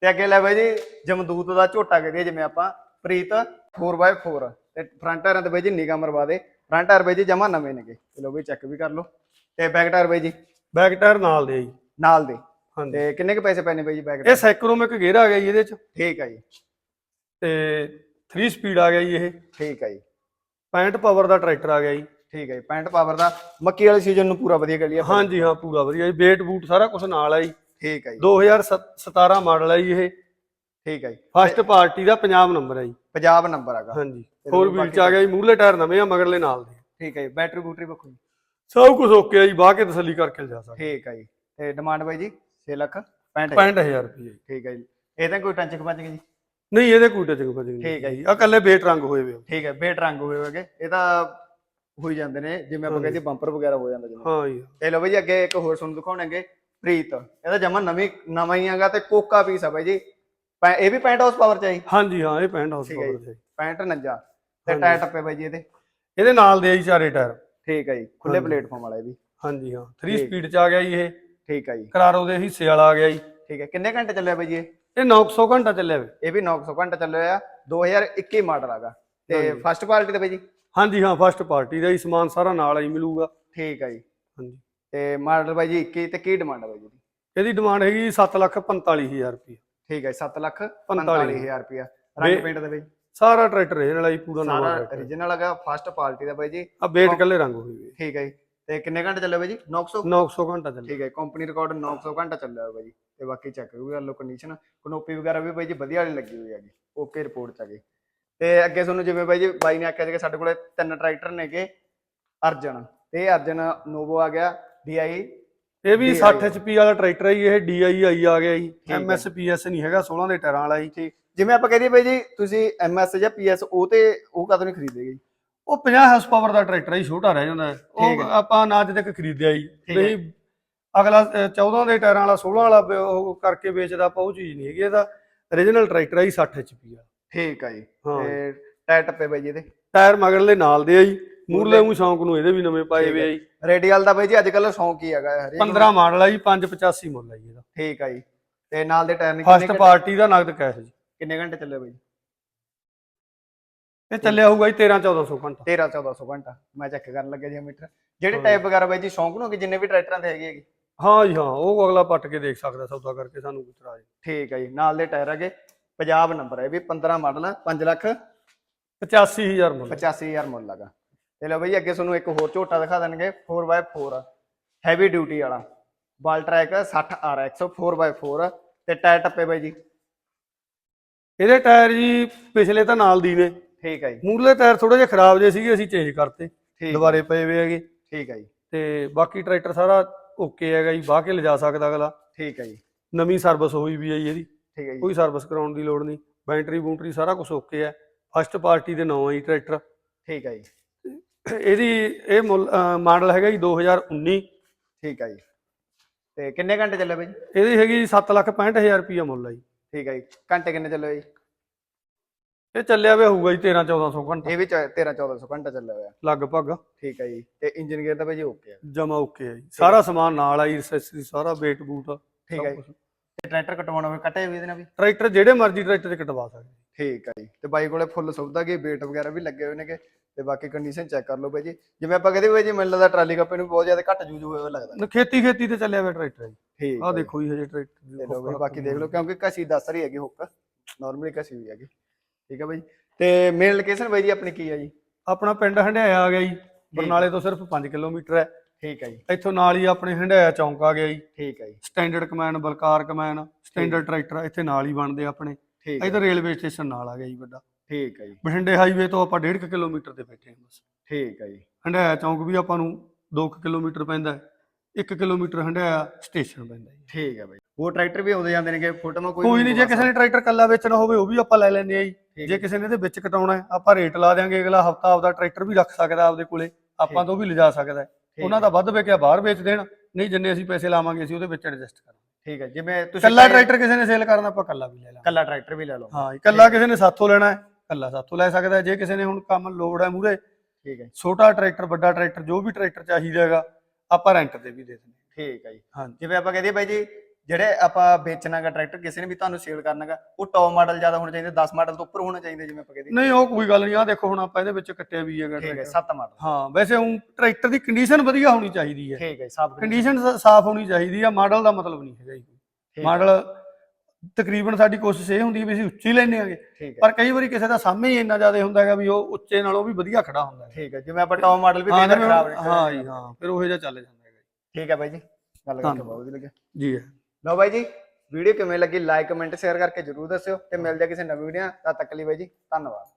ਤੇ ਅੱਗੇ ਲੈ ਬਾਈ ਜੀ ਜਮਦੂਤ ਦਾ ਝੋਟਾ ਕਹਦੇ ਜਿਵੇਂ ਆਪਾਂ ਪ੍ਰੀਤ 4x4 ਤੇ ਫਰੰਟ ਟਾਇਰਾਂ ਤੇ ਬਾਈ ਜੀ ਨਿਗਾਹ ਮਰਵਾ ਦੇ। ਫਰੰਟ ਟਾਇਰ ਬਾਈ ਜੀ ਜਮਾ ਨਵੇਂ ਨੇਗੇ। ਚਲੋ ਬਈ ਚੈੱਕ ਵੀ ਕਰ ਲਓ। ਤੇ ਬੈਕ ਟਾਇਰ ਬਾਈ ਜੀ? ਬੈਕ ਟਾਇਰ ਨਾਲ ਦੇ ਜੀ। ਨਾਲ ਦੇ। ਤੇ ਕਿੰਨੇ ਕੁ ਪੈਸੇ ਪੈਣੇ ਬਾਈ ਜੀ ਬੈਕ ਇਹ ਟਾਇਰ ਸਾਈਕਲੋਮਿਕ ਗੇਅਰ ਆ ਗਿਆ ਜੀ ਇਹਦੇ ਚ। ਠੀਕ ਹੈ ਜੀ। ਤੇ 3 ਸਪੀਡ ਆ ਗਿਆ ਜੀ ਇਹ। ਠੀਕ ਹੈ ਜੀ। 65 ਪਾਵਰ ਦਾ ਟਰੈਕਟਰ ਆ ਗਿਆ ਜੀ। ਠੀਕ ਹੈ ਜੀ 65 ਪਾਵਰ ਦਾ। ਮੱਕੀ ਵਾਲੇ ਸੀਜ਼ਨ ਨੂੰ ਪੂਰਾ ਵਧੀਆ ਕਰੀਏ ਹਾਂਜੀ ਹਾਂ ਪੂਰਾ ਵਧੀਆ ਜੀ। ਵੇਟ ਬੂਟ ਸਾਰਾ ਕੁਝ ਨਾਲ ਆ ਜੀ। ਠੀਕ ਹੈ ਜੀ। 2017 ਮਾਡਲ ਹੈ ਜੀ ਇਹ। ਠੀਕ ਹੈ ਜੀ। ਫਸਟ ਪਾਰਟੀ ਦਾ ਪੰਜਾਬ ਨੰਬਰ ਹੈ ਜੀ। ਪੰਜਾਬ ਨੰਬਰ ਹੈਗਾ। ਹਾਂਜੀ। ਫੋਰ ਵੀਲ ਚ ਆ ਗਿਆ ਜੀ। ਮੂਹਰਲੇ ਟਾਇਰ ਨਵੇਂ ਆ ਮਗਰਲੇ ਨਾਲ ਦੇ। ਠੀਕ ਹੈ ਜੀ ਬੈਟਰੀ ਬੂਟਰੀ ਬੱਖੂ ਸਭ ਕੁਝ ਓਕੇ ਆ ਜੀ। ਬਾਹ ਕੇ ਤਸੱਲੀ ਕਰਕੇ ਜਾ ਸਕਦੇ। ਠੀਕ ਹੈ ਜੀ। ਤੇ ਡਿਮਾਂਡ ਬਾਈ ਜੀ 6 ਲੱਖ 65 65000 ਰੁਪਏ ਜੀ। ਠੀਕ ਹੈ ਜੀ। ਇਹ ਤਾਂ ਕੋਈ ਟੰਚ ਖਪੰਚ ਜੀ। ਨਹੀਂ ਇਹਦੇ ਕੋਈ ਟਚਿੰਗ ਫਚਿੰਗ ਠੀਕ ਹੈ ਜੀ। ਆ ਕੱਲੇ ਬੇਟ ਰੰਗ ਹੋਏ ਵੇ ਆ। ਠੀਕ ਹੈ ਬੇਟ ਰੰਗ ਹੋਏ ਹੋਗੇ ਇਹ ਤਾਂ ਹੋਈ ਜਾਂਦੇ ਨੇ ਜਿਵੇਂ ਆਪਾਂ। ਕਹਿੰਦੇ ਬੰਪਰ ਵਗੈਰਾ ਹੋ ਜਾਂਦਾ ਜਿਵੇਂ। ਹਾਂ ਜੀ। ਤੇ ਲੋ ਬਾਈ ਜੀ ਅੱਗੇ ਇੱਕ ਹੋਰ ਤੁਹਾਨੂੰ ਦਿਖਾਉਣਗੇ ਪ੍ਰੀਤ। ਇਹਦਾ ਜਮਾ ਨਵੀਂ ਨਵਾਂ ਹੀ ਹੈਗਾ ਤੇ ਕੋਕਾ ਪੀਸ ਆ ਬਾਈ ਜੀ। ਪੈ- ਇਹ ਵੀ 65 ਹਾਊਸ ਪਾਵਰ ਚ ਆਈ ਹਾਂਜੀ ਹਾਂ ਇਹ 65 ਹਾਊਸ ਠੀਕ ਹੈ ਪਾਵਰ ਜੀ। ਦੇ 65 49 ਤੇ ਹਾਂਜੀ। ਟਾਇਰ ਟੱਪੇ ਬਾਈ ਜੀ ਇਹਦੇ। ਇਹਦੇ ਨਾਲ ਦੇ ਆ ਜੀ ਚਾਰੇ ਟਾਇਰ ਠੀਕ ਹੈ ਜੀ ਖੁੱਲੇ ਹਾਂਜੀ। ਪਲੇਟਫਾਰਮ ਵਾਲਾ ਇਹ ਵੀ। ਹਾਂਜੀ ਹਾਂ। 3 ਠੀਕ। ਸਪੀਡ ਚ ਆ ਗਿਆ ਜੀ ਇਹ। ਠੀਕ ਹੈ ਜੀ। ਕਰਾਰੋ ਦੇ ਹਿੱਸੇ ਵਾਲਾ ਆ ਗਿਆ ਜੀ। ਠੀਕ ਹੈ ਕਿੰਨੇ ਘੰਟੇ ਚੱਲਿਆ ਬਾਈ ਜੀ ਇਹ? ਇਹ 900 ਘੰਟਾ ਚੱਲਿਆ ਵੇ। ਇਹ ਵੀ 900 ਘੰਟਾ ਚੱਲਿਆ ਆ 2021 ਮਾਡਲ ਹੈਗਾ ਤੇ ਹਾਂਜੀ। ਫਸਟ ਕੁਆਲਿਟੀ ਦਾ ਬਾਈ ਜੀ? ਹਾਂਜੀ ਹਾਂ ਫਸਟ ਪਾਰਟੀ ਦਾ ਹੀ ਸਮਾਨ ਸਾਰਾ ਨਾਲ ਹੀ ਮਿਲੂਗਾ। ਠੀਕ ਹੈ ਜੀ। ਹਾਂਜੀ। ਤੇ ਮਾਡਲ ਬਾਈ ਜੀ 21 ਤੇ ਕੀ ਡਿਮਾਂਡ ਹੈ ਬਾਈ ਜੀ ਦੀ? ਇਹਦੀ ਡਿਮਾਂਡ ਹੈਗੀ 745000 ਰੁਪਏ ਠੀਕ ਹੈ 7 ਲੱਖ 45,000 45000 ਰੁਪਿਆ ਰੰਗ ਵੇ- ਪੇਂਟ ਦਾ ਬਾਈ? ਸਾਰਾ ਟਰੈਕਟਰ ਇਹਦੇ ਨਾਲ ਹੀ ਪੂਰਾ ਨਵਾਂ ਸਾਰਾ ਟਰੈਕਟਰ। origignal ਹੈਗਾ ਫਸਟ ਪਾਰਟੀ ਦਾ ਬਾਈ ਜੀ। ਆ ਬੇਟ ਕੱਲੇ ਰੰਗ ਹੋਈ ਹੋਈ ਠੀਕ ਹੈ ਜੀ। ਤੇ ਕਿੰਨੇ ਘੰਟੇ ਚੱਲੇ ਬਾਈ ਜੀ? 900 900 ਘੰਟਾ ਚੱਲਿਆ। ਠੀਕ ਹੈ ਕੰਪਨੀ ਰਿਕਾਰਡ 900 ਘੰਟਾ ਚੱਲਿਆ ਹੋਇਆ ਬਾਈ ਜੀ। ਤੇ ਬਾਕੀ ਚੈੱਕ ਵੀ ਕਰ ਲਓ ਕੰਡੀਸ਼ਨ ਕਨੋਪੀ ਵਗੈਰਾ ਵੀ ਬਾਈ ਜੀ ਵਧੀਆ ਵਾਲੀ ਲੱਗੀ ਹੋਈ ਹੈਗੀ ਓਕੇ ਰਿਪੋਰਟ ਚ ਹੈਗੀ ਤੇ ਅੱਗੇ ਤੁਹਾਨੂੰ ਜਿਵੇਂ ਬਾਈ ਜੀ ਬਾਈ ਨੇ ਆਖਿਆ ਕਿ ਸਾਡੇ ਕੋਲੇ ਤਿੰਨ ਟਰੈਕਟਰ ਨੇਗੇ ਅਰਜਨ। ਤੇ ਇਹ ਅਰਜਨ ਨੋਵੋ ਆ ਗਿਆ DI ਇਹ ਵੀ DI 60 HP ਵਾਲਾ ਟਰੈਕਟਰ ਹੈ ਜੀ, ਇਹ DII ਆ ਗਿਆ ਜੀ। MSPS ਨਹੀਂ ਹੈਗਾ 16 ਦੇ ਟਾਇਰਾਂ ਵਾਲਾ ਜੀ। ਠੀਕ। ਜਿਵੇਂ ਆਪਾਂ ਕਹਦੇ ਬਾਈ ਜੀ ਤੁਸੀਂ MS ਜਾਂ PS ਉਹ ਤੇ ਉਹ ਕਦੋਂ ਨਹੀਂ ਖਰੀਦੇਗੇ ਜੀ ਉਹ 50 ਹਾਰਸ ਪਾਵਰ ਦਾ ਟਰੈਕਟਰ ਹੈ ਜੀ ਛੋਟਾ ਰਹਿ ਜਾਂਦਾ। ਉਹ। ਆਪਾਂ ਨਾ ਅੱਜ ਤੱਕ ਖਰੀਦਿਆ ਜੀ। ਨਹੀਂ ਅਗਲਾ ਅ, 14 ਦੇ ਟਾਇਰਾਂ ਵਾਲਾ 16 ਵਾਲਾ ਉਹ ਕਰਕੇ ਵੇਚਦਾ ਉਹ ਚੀਜ਼ ਨਹੀਂ ਹੈਗੀ ਇਹਦਾ origignal ਟਰੈਕਟਰ ਹੈ ਜੀ 60 HP ਆ। ਠੀਕ ਆ ਜੀ। ਤੇ ਟਾਇਰ ਟੱਪੇ ਬਾਈ ਜੀ ਇਹਦੇ? ਟਾਇਰ ਮਗਰਲੇ ਨਾਲ ਦੇ ਆ ਜੀ। ਮੂਰਲੇ ਨੂੰ ਸ਼ੌਂਕ ਨੂੰ ਇਹਦੇ ਵੀ ਨਵੇਂ ਪਾਏ ਹੈ। ਆ ਜੀ। ਰੇਡੀਅਲ ਦਾ ਬਾਈ ਜੀ ਅੱਜ ਕੱਲ ਸ਼ੌਂਕ ਹੀ ਹੈਗਾ ਹਰੇਕ ਨੂੰ। 15 ਮਾਡਲ ਆ ਜੀ 585 ਮੁੱਲ ਆ ਜੀ ਇਹਦਾ। ਠੀਕ ਆ ਜੀ। ਤੇ ਨਾਲ ਦੇ ਟਾਇਰ ਨੇ ਫਸਟ ਪਾਰਟੀ ਦਾ ਨਗਦ ਕੈਸ਼ ਜੀ। ਕਿੰਨੇ ਘੰਟੇ ਚੱਲੇ ਬਾਈ? ਇਹ ਚੱਲਿਆ ਹੋਊਗਾ ਜੀ 13 1400 ਘੰਟਾ। 13 1400 ਘੰਟਾ। ਮੈਂ ਚੈੱਕ ਕਰਨ ਲੱਗਿਆ ਜੀ ਮੀਟਰ। ਜਿਹੜੇ। ਟਾਈਪ ਵਗੈਰਾ ਬਾਈ ਜੀ ਸ਼ੌਂਕ ਨੂੰ ਕਿ ਜਿੰਨੇ ਵੀ ਟਰੈਕਟਰਾਂ ਤੇ ਹੈਗੇ ਹੈਗੇ। ਹਾਂ ਜੀ ਹਾਂ ਉਹ ਅਗਲਾ ਪੱਟ ਕੇ ਦੇਖ ਸਕਦਾ ਸੌਦਾ ਕਰਕੇ ਸਾਨੂੰ ਕੋਈ ਇਤਰਾਜ਼ ਨਹੀਂ। ਠੀਕ ਆ ਜੀ ਨਾਲ ਦੇ ਟਾਇਰ ਹੈਗੇ ਪੰਜਾਬ ਨੰਬਰ ਹੈ ਵੀ 15 ਮਾਡਲ 5 ਲੱਖ 85000 ਮੁੱਲ 85000 ਮੁੱਲ ਲਗਾ ਤੇ ਲਓ ਬਈ ਅੱਗੇ ਤੁਹਾਨੂੰ ਇੱਕ ਹੋਰ ਝੋਟਾ ਦਿਖਾ ਦੇਣਗੇ 4x4 ਹੈਵੀ ਡਿਊਟੀ ਵਾਲਾ। ਬਾਲ ਟਰੈਕ 60 RX 4x4 ਤੇ ਟਾਇਰ ਟੱਪੇ ਬਾਈ ਜੀ। ਇਹਦੇ ਟਾਇਰ ਜੀ ਪਿਛਲੇ ਤਾਂ ਨਾਲ ਦੀ ਨੇ। ਠੀਕ ਆ ਜੀ। ਮੂਰਲੇ ਟਾਇਰ ਥੋੜੇ ਜਿਹਾ ਖਰਾਬ ਜੇ ਸੀਗੇ ਅਸੀਂ ਚੇਂਜ ਕਰਤੇ। ਦੁਬਾਰੇ ਪਏ ਹੋਏ ਹੈਗੇ। ਠੀਕ ਆ ਜੀ। ਤੇ ਬਾਕੀ ਟਰੈਕਟਰ ਸਾਰਾ ਓਕੇ ਹੈਗਾ ਜੀ ਬਾਹ ਕੇ ਲਿਜਾ ਸਕਦਾ ਅਗਲਾ। ਠੀਕ ਆ ਜੀ। ਨਵੀਂ ਸਰਵਿਸ ਹੋਈ ਵੀ ਹੈ ਜੀ ਇਹਦੀ। ਠੀਕ ਆ ਜੀ। ਕੋਈ ਸਰਵਿਸ ਕਰਾਉਣ ਦੀ ਲੋੜ ਨਹੀਂ। ਬੈਟਰੀ ਬੂਟਰੀ ਸਾਰਾ ਕੁਝ ਓਕੇ ਹੈ। ਫਸਟ ਪਾਰਟੀ ਦੇ ਨਾਂ ਹੈ ਜੀ ਟਰੈਕਟਰ ਠੀਕ ਆ ਜੀ। ਇਹਦੀ ਇਹ ਮਾਡਲ ਹੈਗਾ ਜੀ 2019 ਠੀਕ ਆ ਜੀ। ਤੇ ਕਿੰਨੇ ਘੰਟੇ ਚੱਲੇ ਬਾਈ? ਇਹਦੀ ਹੈਗੀ ਜੀ 765000 ਰੁਪਿਆ ਮੁੱਲ ਹੈ ਜੀ। ਠੀਕ ਆ ਜੀ। ਘੰਟੇ ਕਿੰਨੇ ਚੱਲੇ ਜੀ ਇਹ ਚੱਲਿਆ ਹੋਇਆ ਹੋਊਗਾ ਜੀ 13 1400 ਘੰਟਾ। ਇਹ ਵੀ 13 1400 ਘੰਟਾ ਚੱਲਿਆ ਹੋਇਆ। ਲਗਭਗ। ਠੀਕ ਆ ਜੀ। ਤੇ ਇੰਜਨ ਗੇਅਰ ਦਾ ਬਾਈ ਜੀ ਓਕੇ ਆ। ਜਮਾ ਓਕੇ ਹੈ ਜੀ। ਸਾਰਾ ਸਮਾਨ ਨਾਲ ਆ ਜੀ ਐਕਸੈਸਰੀ ਸਾਰਾ ਵੇਟ ਬੂਟ ਠੀਕ ਆ ਜੀ। ਤੇ ਟਰੈਕਟਰ ਕਟਵਾਉਣਾ ਹੋਵੇ ਕੱਟੇ ਵੀ ਇਹਦੇ ਨਾਲ ਵੀ? ਟਰੈਕਟਰ ਜਿਹੜੇ ਮਰਜ਼ੀ ਟਰੈਕਟਰ ਕਟਵਾ ਸਕਦੇ। ਠੀਕ ਆ ਜੀ। ਤੇ ਬਾਈ ਕੋਲੇ ਫੁੱਲ ਸੁਵਿਧਾ ਕੀ ਵੇਟ ਵਗੈਰਾ ਵੀ ਲੱਗੇ ਹੋਏ ਨੇਗੇ। ਤੇ ਬਾਕੀ ਕੰਡੀਸ਼ਨ ਚੈੱਕ ਕਰ ਲਓ ਬਾਈ ਜੀ। ਜਿਵੇਂ ਆਪਾਂ ਕਹਦੇ ਬਾਈ ਜੀ ਮੈਨੂੰ ਲੱਗਦਾ ਟਰਾਲੀ ਕੱਪੇ ਨੂੰ ਬਹੁਤ ਜ਼ਿਆਦਾ ਘੱਟ ਯੂਜ਼ ਹੋਇਆ ਲੱਗਦਾ। ਨਾ ਖੇਤੀ ਖੇਤੀ ਤੇ ਚੱਲਿਆ ਹੋਇਆ ਟਰੈਕਟਰ ਹੈ ਜੀ। ਠੀਕ ਆ। ਦੇਖੋ ਜੀ ਹਜੇ ਟਰੈਕਟਰ ਤੇ ਬਾਕੀ ਦੇਖ ਲਓ ਕਿਉਂਕਿ ਕਸੀ ਦੱਸ ਰਹੀ ਹੈਗੀ ਹੁੱਕ। ਨਾਰਮਲੀ ਕਸੀ ਹੋਈ ਹੈਗੀ। ਠੀਕ ਆ ਬਾਈ। ਤੇ ਮੇਨ ਲੋਕੇਸ਼ਨ ਬਾਈ ਜੀ ਆਪਣੀ ਕੀ ਆ ਜੀ? ਆਪਣਾ ਪਿੰਡ ਹੰਡਿਆਇਆ ਆ ਗਿਆ ਜੀ। ਬਰਨਾਲੇ ਤੋਂ ਸਿਰਫ 5 ਕਿਲੋਮੀਟਰ ਹੈ। ਠੀਕ ਆ ਜੀ। ਇੱਥੋਂ ਨਾਲ ਹੀ ਆਪਣੇ ਹੰਡਿਆਇਆ ਚੌਂਕ ਆ ਗਿਆ ਜੀ। ਠੀਕ ਆ ਜੀ। ਸਟੈਂਡਰਡ ਕਮੈਨ ਬਲਕਾਰ ਕਮੈਨ ਸਟੈਂਡਰਡ ਟਰੈਕਟਰ ਇੱਥੇ ਨਾਲ ਹੀ ਬਣਦੇ ਆਪਣੇ। ਠੀਕ ਇੱਧਰ ਰੇਲਵੇ ਸਟੇਸ਼ਨ ਨਾਲ ਆ ਗਿਆ ਜੀ ਵੱਡਾ। ਠੀਕ ਆ ਜੀ। ਬਠਿੰਡੇ ਹਾਈਵੇ ਤੋਂ ਆਪਾਂ 1.5 ਕਿਲੋਮੀਟਰ ਤੇ ਬੈਠੇ ਹਾਂ ਬਸ। ਠੀਕ ਆ ਜੀ। ਹੰਡਿਆਇਆ ਚੌਂਕ ਵੀ ਆਪਾਂ ਨੂੰ 2 ਕਿਲੋਮੀਟਰ ਪੈਂਦਾ ਹੈ। 1 ਕਿਲੋਮੀਟਰ ਹੰਡਿਆਇਆ ਸਟੇਸ਼ਨ ਪੈਂਦਾ ਜੀ। ਠੀਕ ਆ ਬਾਈ। ਉਹ ਟਰੈਕਟਰ ਵੀ ਆਉਂਦੇ ਜਾਂਦੇ ਨੇਗੇ ਫੋਟੋਆਂ ਕੋਈ ਕੋਈ ਨਹੀਂ ਜੇ ਕਿਸੇ ਨੇ ਟਰੈਕਟਰ ਕੱਲਾ ਵੇਚਣਾ ਹੋਵੇ ਉਹ ਵੀ ਆਪਾਂ ਲੈ ਲੈਂਦੇ ਆ ਜੀ। ਜੇ। ਕਿਸੇ ਨੇ ਇਹਦੇ ਵਿੱਚ ਕਟਾਉਣਾ ਹੈ ਆਪਾਂ ਰੇਟ ਲਾ ਦਿਆਂਗੇ ਅਗਲਾ ਹਫਤਾ ਆਪਦਾ ਟਰੈਕਟਰ ਵੀ ਰੱਖ ਸਕਦਾ ਆਪਦੇ ਕੋਲੇ ਆਪਾਂ। ਤੋਂ ਵੀ ਲਿਜਾ ਸਕਦਾ। ਉਹਨਾਂ ਦਾ ਵੱਧ ਵੇਚਿਆ ਬਾਹਰ ਵੇਚ ਦੇਣ ਨਹੀਂ ਜਿੰਨੇ ਅਸੀਂ ਪੈਸੇ ਲਾਵਾਂਗੇ ਅਸੀਂ ਉਹਦੇ ਵਿੱਚ ਐਡਜਸਟ ਕਰਾਂਗੇ। ਠੀਕ ਹੈ ਜਿਵੇਂ ਤੁਸੀਂ ਕੱਲਾ ਟਰੈਕਟਰ ਕਿਸੇ ਨੇ ਸੇਲ ਕਰਨਾ ਆਪਾਂ ਕੱਲਾ ਵੀ ਲੈ ਲਾਂਗੇ। ਕੱਲਾ ਟਰੈਕਟਰ ਵੀ ਲੈ ਲਓ। ਹਾਂ ਕੱਲਾ ਕਿਸੇ ਨੇ ਸਾਥੋਂ ਲੈਣਾ ਹੈ ਕੱਲਾ ਸਾਥੋਂ ਲੈ ਸਕਦਾ। ਜੇ ਕਿਸੇ ਨੇ ਹੁਣ ਕੰਮ ਲੋੜ ਹੈ ਮੂਰੇ ਠੀਕ ਹੈ। ਛੋਟਾ ਟਰੈਕਟਰ ਵੱਡਾ ਟਰੈਕਟਰ ਜੋ ਵੀ ਟਰੈਕਟਰ ਚਾਹੀਦਾ ਹੈਗਾ ਆਪਾਂ ਰੈਂਟ ਤੇ ਵੀ ਦੇ ਦਿੰਦੇ ਠੀਕ ਹੈ ਜੀ। ਹਾਂ ਜਿਵੇਂ ਆਪਾਂ ਕਹਦੇ ਬਾਈ ਜੀ ਜਿਹੜੇ ਆਪਾਂ ਵੇਚਣਾਗਾ ਟਰੈਕਟਰ ਕਿਸੇ ਨੇ ਵੀ ਤੁਹਾਨੂੰ ਸੇਲ ਕਰਨਾਗਾ ਉਹ ਟੌਪ ਮਾਡਲ ਜ਼ਿਆਦਾ ਹੋਣਾ ਚਾਹੀਦਾ 10 ਮਾਡਲ ਤੋਂ ਉੱਪਰ ਹੋਣਾ ਚਾਹੀਦਾ ਜਿਵੇਂ ਆਪਾਂ ਕਹਦੇ ਨਹੀਂ ਉਹ ਕੋਈ ਗੱਲ ਨਹੀਂ ਆ ਦੇਖੋ ਹੁਣ ਆਪਾਂ ਇਹਦੇ ਵਿੱਚ ਕੱਟਿਆ ਵੀ ਹੈਗਾ ਠੀਕ ਹੈ ਟਰੈਕਟਰ 7 ਮਾਡਲ ਹਾਂ ਵੈਸੇ ਉਹ ਟਰੈਕਟਰ ਦੀ ਕੰਡੀਸ਼ਨ ਵਧੀਆ ਹੋਣੀ ਚਾਹੀਦੀ ਹੈ। ਠੀਕ ਹੈ ਸਭ ਕੰਡੀਸ਼ਨ ਸਾਫ਼ ਹੋਣੀ ਚਾਹੀਦੀ ਆ ਮਾਡਲ ਦਾ ਮਤਲਬ ਨਹੀਂ ਹੈਗਾ ਜੀ ਮਾਡਲ ਤਕਰੀਬਨ ਸਾਡੀ ਕੋਸ਼ਿਸ਼ ਇਹ ਹੁੰਦੀ ਹੈ ਵੀ ਅਸੀਂ ਉੱਚੀ ਲੈਣੇ ਆਗੇ। ਪਰ ਕਈ ਵਾਰੀ ਕਿਸੇ ਦਾ ਸਾਹਮਣੇ ਹੀ ਇੰਨਾ ਜ਼ਿਆਦਾ ਹੁੰਦਾ ਹੈਗਾ ਵੀ ਉਹ ਉੱਚੇ ਨਾਲੋਂ ਵੀ ਵਧੀਆ ਖੜਾ ਹੁੰਦਾ ਹੈ ਠੀਕ ਹੈ ਜਿਵੇਂ ਆਪਾਂ ਟੌਪ ਮਾਡਲ ਵੀ ਜਿਵੇਂ ਖਰਾਬ ਹਾਂ ਜੀ ਹਾਂ। ਫਿਰ ਉਹ ਜਿਹਾ ਚੱਲ ਜਾਂਦਾ ਹੈਗਾ ਠੀਕ ਹੈ ਬਾਈ ਜੀ ਗੱਲ ਕਰਕੇ। ਬਹੁਤ ਵਧੀਆ ਲੱਗਿਆ। ਜੀ ਲਓ ਬਾਈ ਜੀ ਵੀਡੀਓ ਕਿਵੇਂ ਲੱਗੀ ਲਾਈਕ ਕਮੈਂਟ ਸ਼ੇਅਰ ਕਰਕੇ ਜਰੂਰ ਦੱਸਿਓ ਤੇ ਮਿਲਦੇ ਹਾਂ ਕਿਸੇ ਨਵੀਂ ਵੀਡੀਓ ਤਦ ਤੱਕ ਲਈ ਬਾਈ ਜੀ, ਧੰਨਵਾਦ।